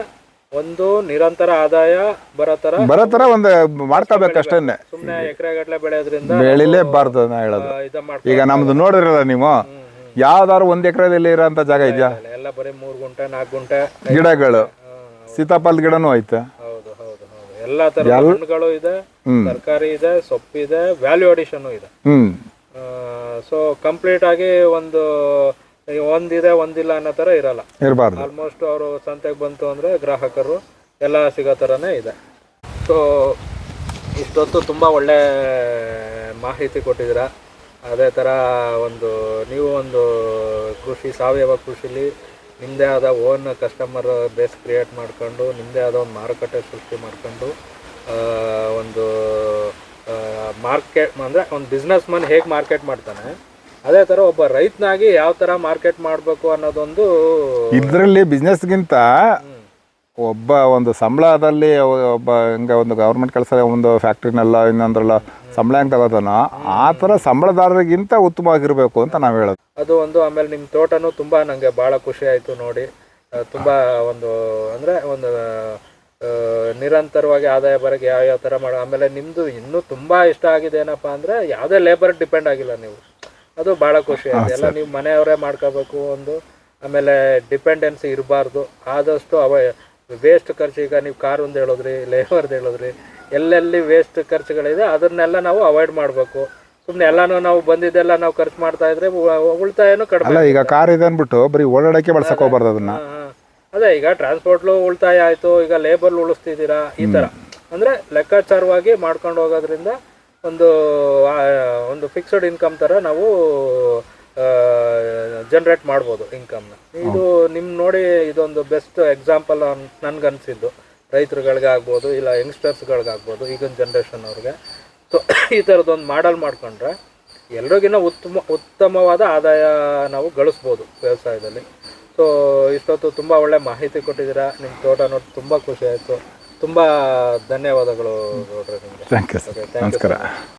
ಒಂದು ನಿರಂತರ ಆದಾಯ ಬರೋ ಬರತರ ಬರೋ ಥರ ಒಂದು ಮಾಡ್ಕೋಬೇಕು ಅಷ್ಟೇ ಸುಮ್ಮನೆ ಎಕರೆ ಗಟ್ಟಲೆ ಬೆಳೆಯೋದ್ರಿಂದ ಬೆಳಿಲೇಬಾರ್ದು ನಾ ಹೇಳೋದು. ಆ, ಇದ ಮಾಡ್ಕೊಂಡು ಈಗ ನಮ್ದು ನೋಡಿರಲ್ಲ ನೀವು? ಯಾವ್ದಾದ್ರು ಒಂದ್ ಎಕರೆದಲ್ಲಿ ಇರೋಂಥ ಜಾಗ ಇದೆಯಾ? ಎಲ್ಲ ಬರೀ ಮೂರು ಗುಂಟೆ ನಾಲ್ಕು ಗುಂಟೆ ಗಿಡಗಳು. ಸೀತಾಫಲ ಸೀತಾಫಲದ ಗಿಡನೂ ಐತೆ. ಹೌದು ಹೌದು ಹೌದು. ಎಲ್ಲಾ ತರ ಹಣ್ಣುಗಳು ಇದೆ ತರಕಾರಿ ಇದೆ ಸೊಪ್ಪಿದೆ ವ್ಯಾಲ್ಯೂ ಅಡಿಷನ್ ಇದೆ. ಹ್ಞೂ ಸೊ ಕಂಪ್ಲೀಟ್ ಆಗಿ ಒಂದು ಒಂದಿದೆ ಒಂದಿಲ್ಲ ಅನ್ನೋ ತರ ಇರಲ್ಲ. ಇರಬಾರ್ದು. ಆಲ್ಮೋಸ್ಟ್ ಅವರು ಸಂತೆಗೆ ಬಂತು ಅಂದ್ರೆ ಗ್ರಾಹಕರು ಎಲ್ಲ ಸಿಗೋ ಥರನೇ ಇದೆ. ಸೊ ಇಷ್ಟೊತ್ತು ತುಂಬಾ ಒಳ್ಳೆ ಮಾಹಿತಿ ಕೊಟ್ಟಿದ್ದೀರಾ. ಅದೇ ಥರ ಒಂದು ನೀವು ಒಂದು ಕೃಷಿ ಸಾವಯವ ಕೃಷಿಲಿ ನಿಮ್ಮದೇ ಆದ ಓನ್ ಕಸ್ಟಮರ್ ಬೇಸ್ ಕ್ರಿಯೇಟ್ ಮಾಡ್ಕೊಂಡು ನಿಮ್ಮದೇ ಆದ ಒಂದು ಮಾರುಕಟ್ಟೆ ಸೃಷ್ಟಿ ಮಾಡ್ಕೊಂಡು ಒಂದು ಮಾರ್ಕೆಟ್ ಅಂದರೆ ಒಂದು ಬಿಸ್ನೆಸ್ ಮನ್ ಹೇಗೆ ಮಾರ್ಕೆಟ್ ಮಾಡ್ತಾನೆ. ಅದೇ ಥರ ಒಬ್ಬ ರೈತನಾಗಿ ಯಾವ ಥರ ಮಾರ್ಕೆಟ್ ಮಾಡಬೇಕು ಅನ್ನೋದೊಂದು ಇದರಲ್ಲಿ ಬಿಸ್ನೆಸ್ಗಿಂತ ಒಬ್ಬ ಒಂದು ಸಂಬಳದಲ್ಲಿ ಒಬ್ಬ ಹಿಂಗೆ ಒಂದು ಗೌರ್ಮೆಂಟ್ ಕೆಲಸ ಒಂದು ಫ್ಯಾಕ್ಟ್ರಿನೆಲ್ಲ ಇನ್ನೊಂದ್ರಲ್ಲ ಸಂಬಳ ಹೆಂಗೆ ತಗೋತಾನೋ ಆ ಥರ ಸಂಬಳದಾರರಿಗಿಂತ ಉತ್ತಮವಾಗಿರಬೇಕು ಅಂತ ನಾವು ಹೇಳೋದು. ಅದು ಒಂದು ಆಮೇಲೆ ನಿಮ್ಮ ತೋಟನೂ ತುಂಬ ನನಗೆ ಭಾಳ ಖುಷಿ ಆಯಿತು ನೋಡಿ. ತುಂಬಾ ಒಂದು ಅಂದರೆ ಒಂದು ನಿರಂತರವಾಗಿ ಆದಾಯ ಬರೋಕ್ಕೆ ಯಾವ ಯಾವ ಥರ ಮಾಡೋ ಆಮೇಲೆ ನಿಮ್ಮದು ಇನ್ನೂ ತುಂಬ ಇಷ್ಟ ಆಗಿದೆ ಏನಪ್ಪ ಅಂದರೆ ಯಾವುದೇ ಲೇಬರ್ ಡಿಪೆಂಡ್ ಆಗಿಲ್ಲ ನೀವು. ಅದು ಭಾಳ ಖುಷಿ ಆಯ್ತು. ಎಲ್ಲ ನೀವು ಮನೆಯವರೇ ಮಾಡ್ಕೋಬೇಕು ಒಂದು ಆಮೇಲೆ ಡಿಪೆಂಡೆನ್ಸಿ ಇರಬಾರ್ದು. ಆದಷ್ಟು ಅವ ವೇಸ್ಟ್ ಖರ್ಚು ಈಗ ನೀವು ಕಾರ್ ಒಂದು ಹೇಳಿದ್ರಿ ಲೇಬರ್ದು ಹೇಳಿದ್ರಿ ಎಲ್ಲೆಲ್ಲಿ ವೇಸ್ಟ್ ಖರ್ಚುಗಳಿದೆ ಅದನ್ನೆಲ್ಲ ನಾವು ಅವಾಯ್ಡ್ ಮಾಡಬೇಕು. ಸುಮ್ಮನೆ ಎಲ್ಲಾನು ನಾವು ಬಂದಿದ್ದೆಲ್ಲ ನಾವು ಖರ್ಚು ಮಾಡ್ತಾ ಇದ್ರೆ ಉಳಿತಾಯನು ಕಡಿಮೆ ಈಗ ಕಾರ್ ಇದೆ ಅಂದ್ಬಿಟ್ಟು ಬರೀ ಓಡಾಡಕ್ಕೆ ಬಳಸಕ್ ಹೋಗ್ಬಾರ್ದು ಅದನ್ನ. ಹಾ, ಹಾ. ಅದೇ ಈಗ ಟ್ರಾನ್ಸ್ಪೋರ್ಟ್ಲು ಉಳಿತಾಯ ಆಯಿತು ಈಗ ಲೇಬರ್ ಉಳಿಸ್ತಿದ್ದೀರಾ ಈ ತರ. ಅಂದ್ರೆ ಲೆಕ್ಕಾಚಾರವಾಗಿ ಮಾಡ್ಕೊಂಡು ಹೋಗೋದ್ರಿಂದ ಒಂದು ಆ, ಒಂದು ಫಿಕ್ಸ್ಡ್ ಇನ್ಕಮ್ ತರ ನಾವು ಜನರೇಟ್ ಮಾಡ್ಬೋದು ಇನ್ಕಮ್ನ ಇದು ನಿಮ್ಮ ನೋಡಿ ಇದೊಂದು ಬೆಸ್ಟ್ ಎಕ್ಸಾಂಪಲ್ ನನ್ಗನ್ಸಿದ್ದು. ರೈತರುಗಳಿಗೆ ಆಗ್ಬೋದು ಇಲ್ಲ ಯಂಗ್ಸ್ಟರ್ಸ್ಗಳಿಗಾಗ್ಬೋದು ಈಗಿನ ಜನ್ರೇಷನ್ ಅವ್ರಿಗೆ ಸೊ ಈ ಥರದ್ದೊಂದು ಮಾಡಲ್ ಮಾಡ್ಕೊಂಡ್ರೆ ಎಲ್ರಿಗಿನ್ನ ಉತ್ತಮ ಉತ್ತಮವಾದ ಆದಾಯ ನಾವು ಗಳಿಸ್ಬೋದು ವ್ಯವಸಾಯದಲ್ಲಿ. ಸೊ ಇಷ್ಟೊತ್ತು ತುಂಬ ಒಳ್ಳೆ ಮಾಹಿತಿ ಕೊಟ್ಟಿದ್ದೀರಾ. ನಿಮ್ಮ ತೋಟ ನೋಡಿ ತುಂಬ ಖುಷಿ ಆಯಿತು. ತುಂಬ ಧನ್ಯವಾದಗಳು ನೋಡ್ರಿ ನಿಮಗೆ. Thank you sir thank you ನಮಸ್ಕಾರ.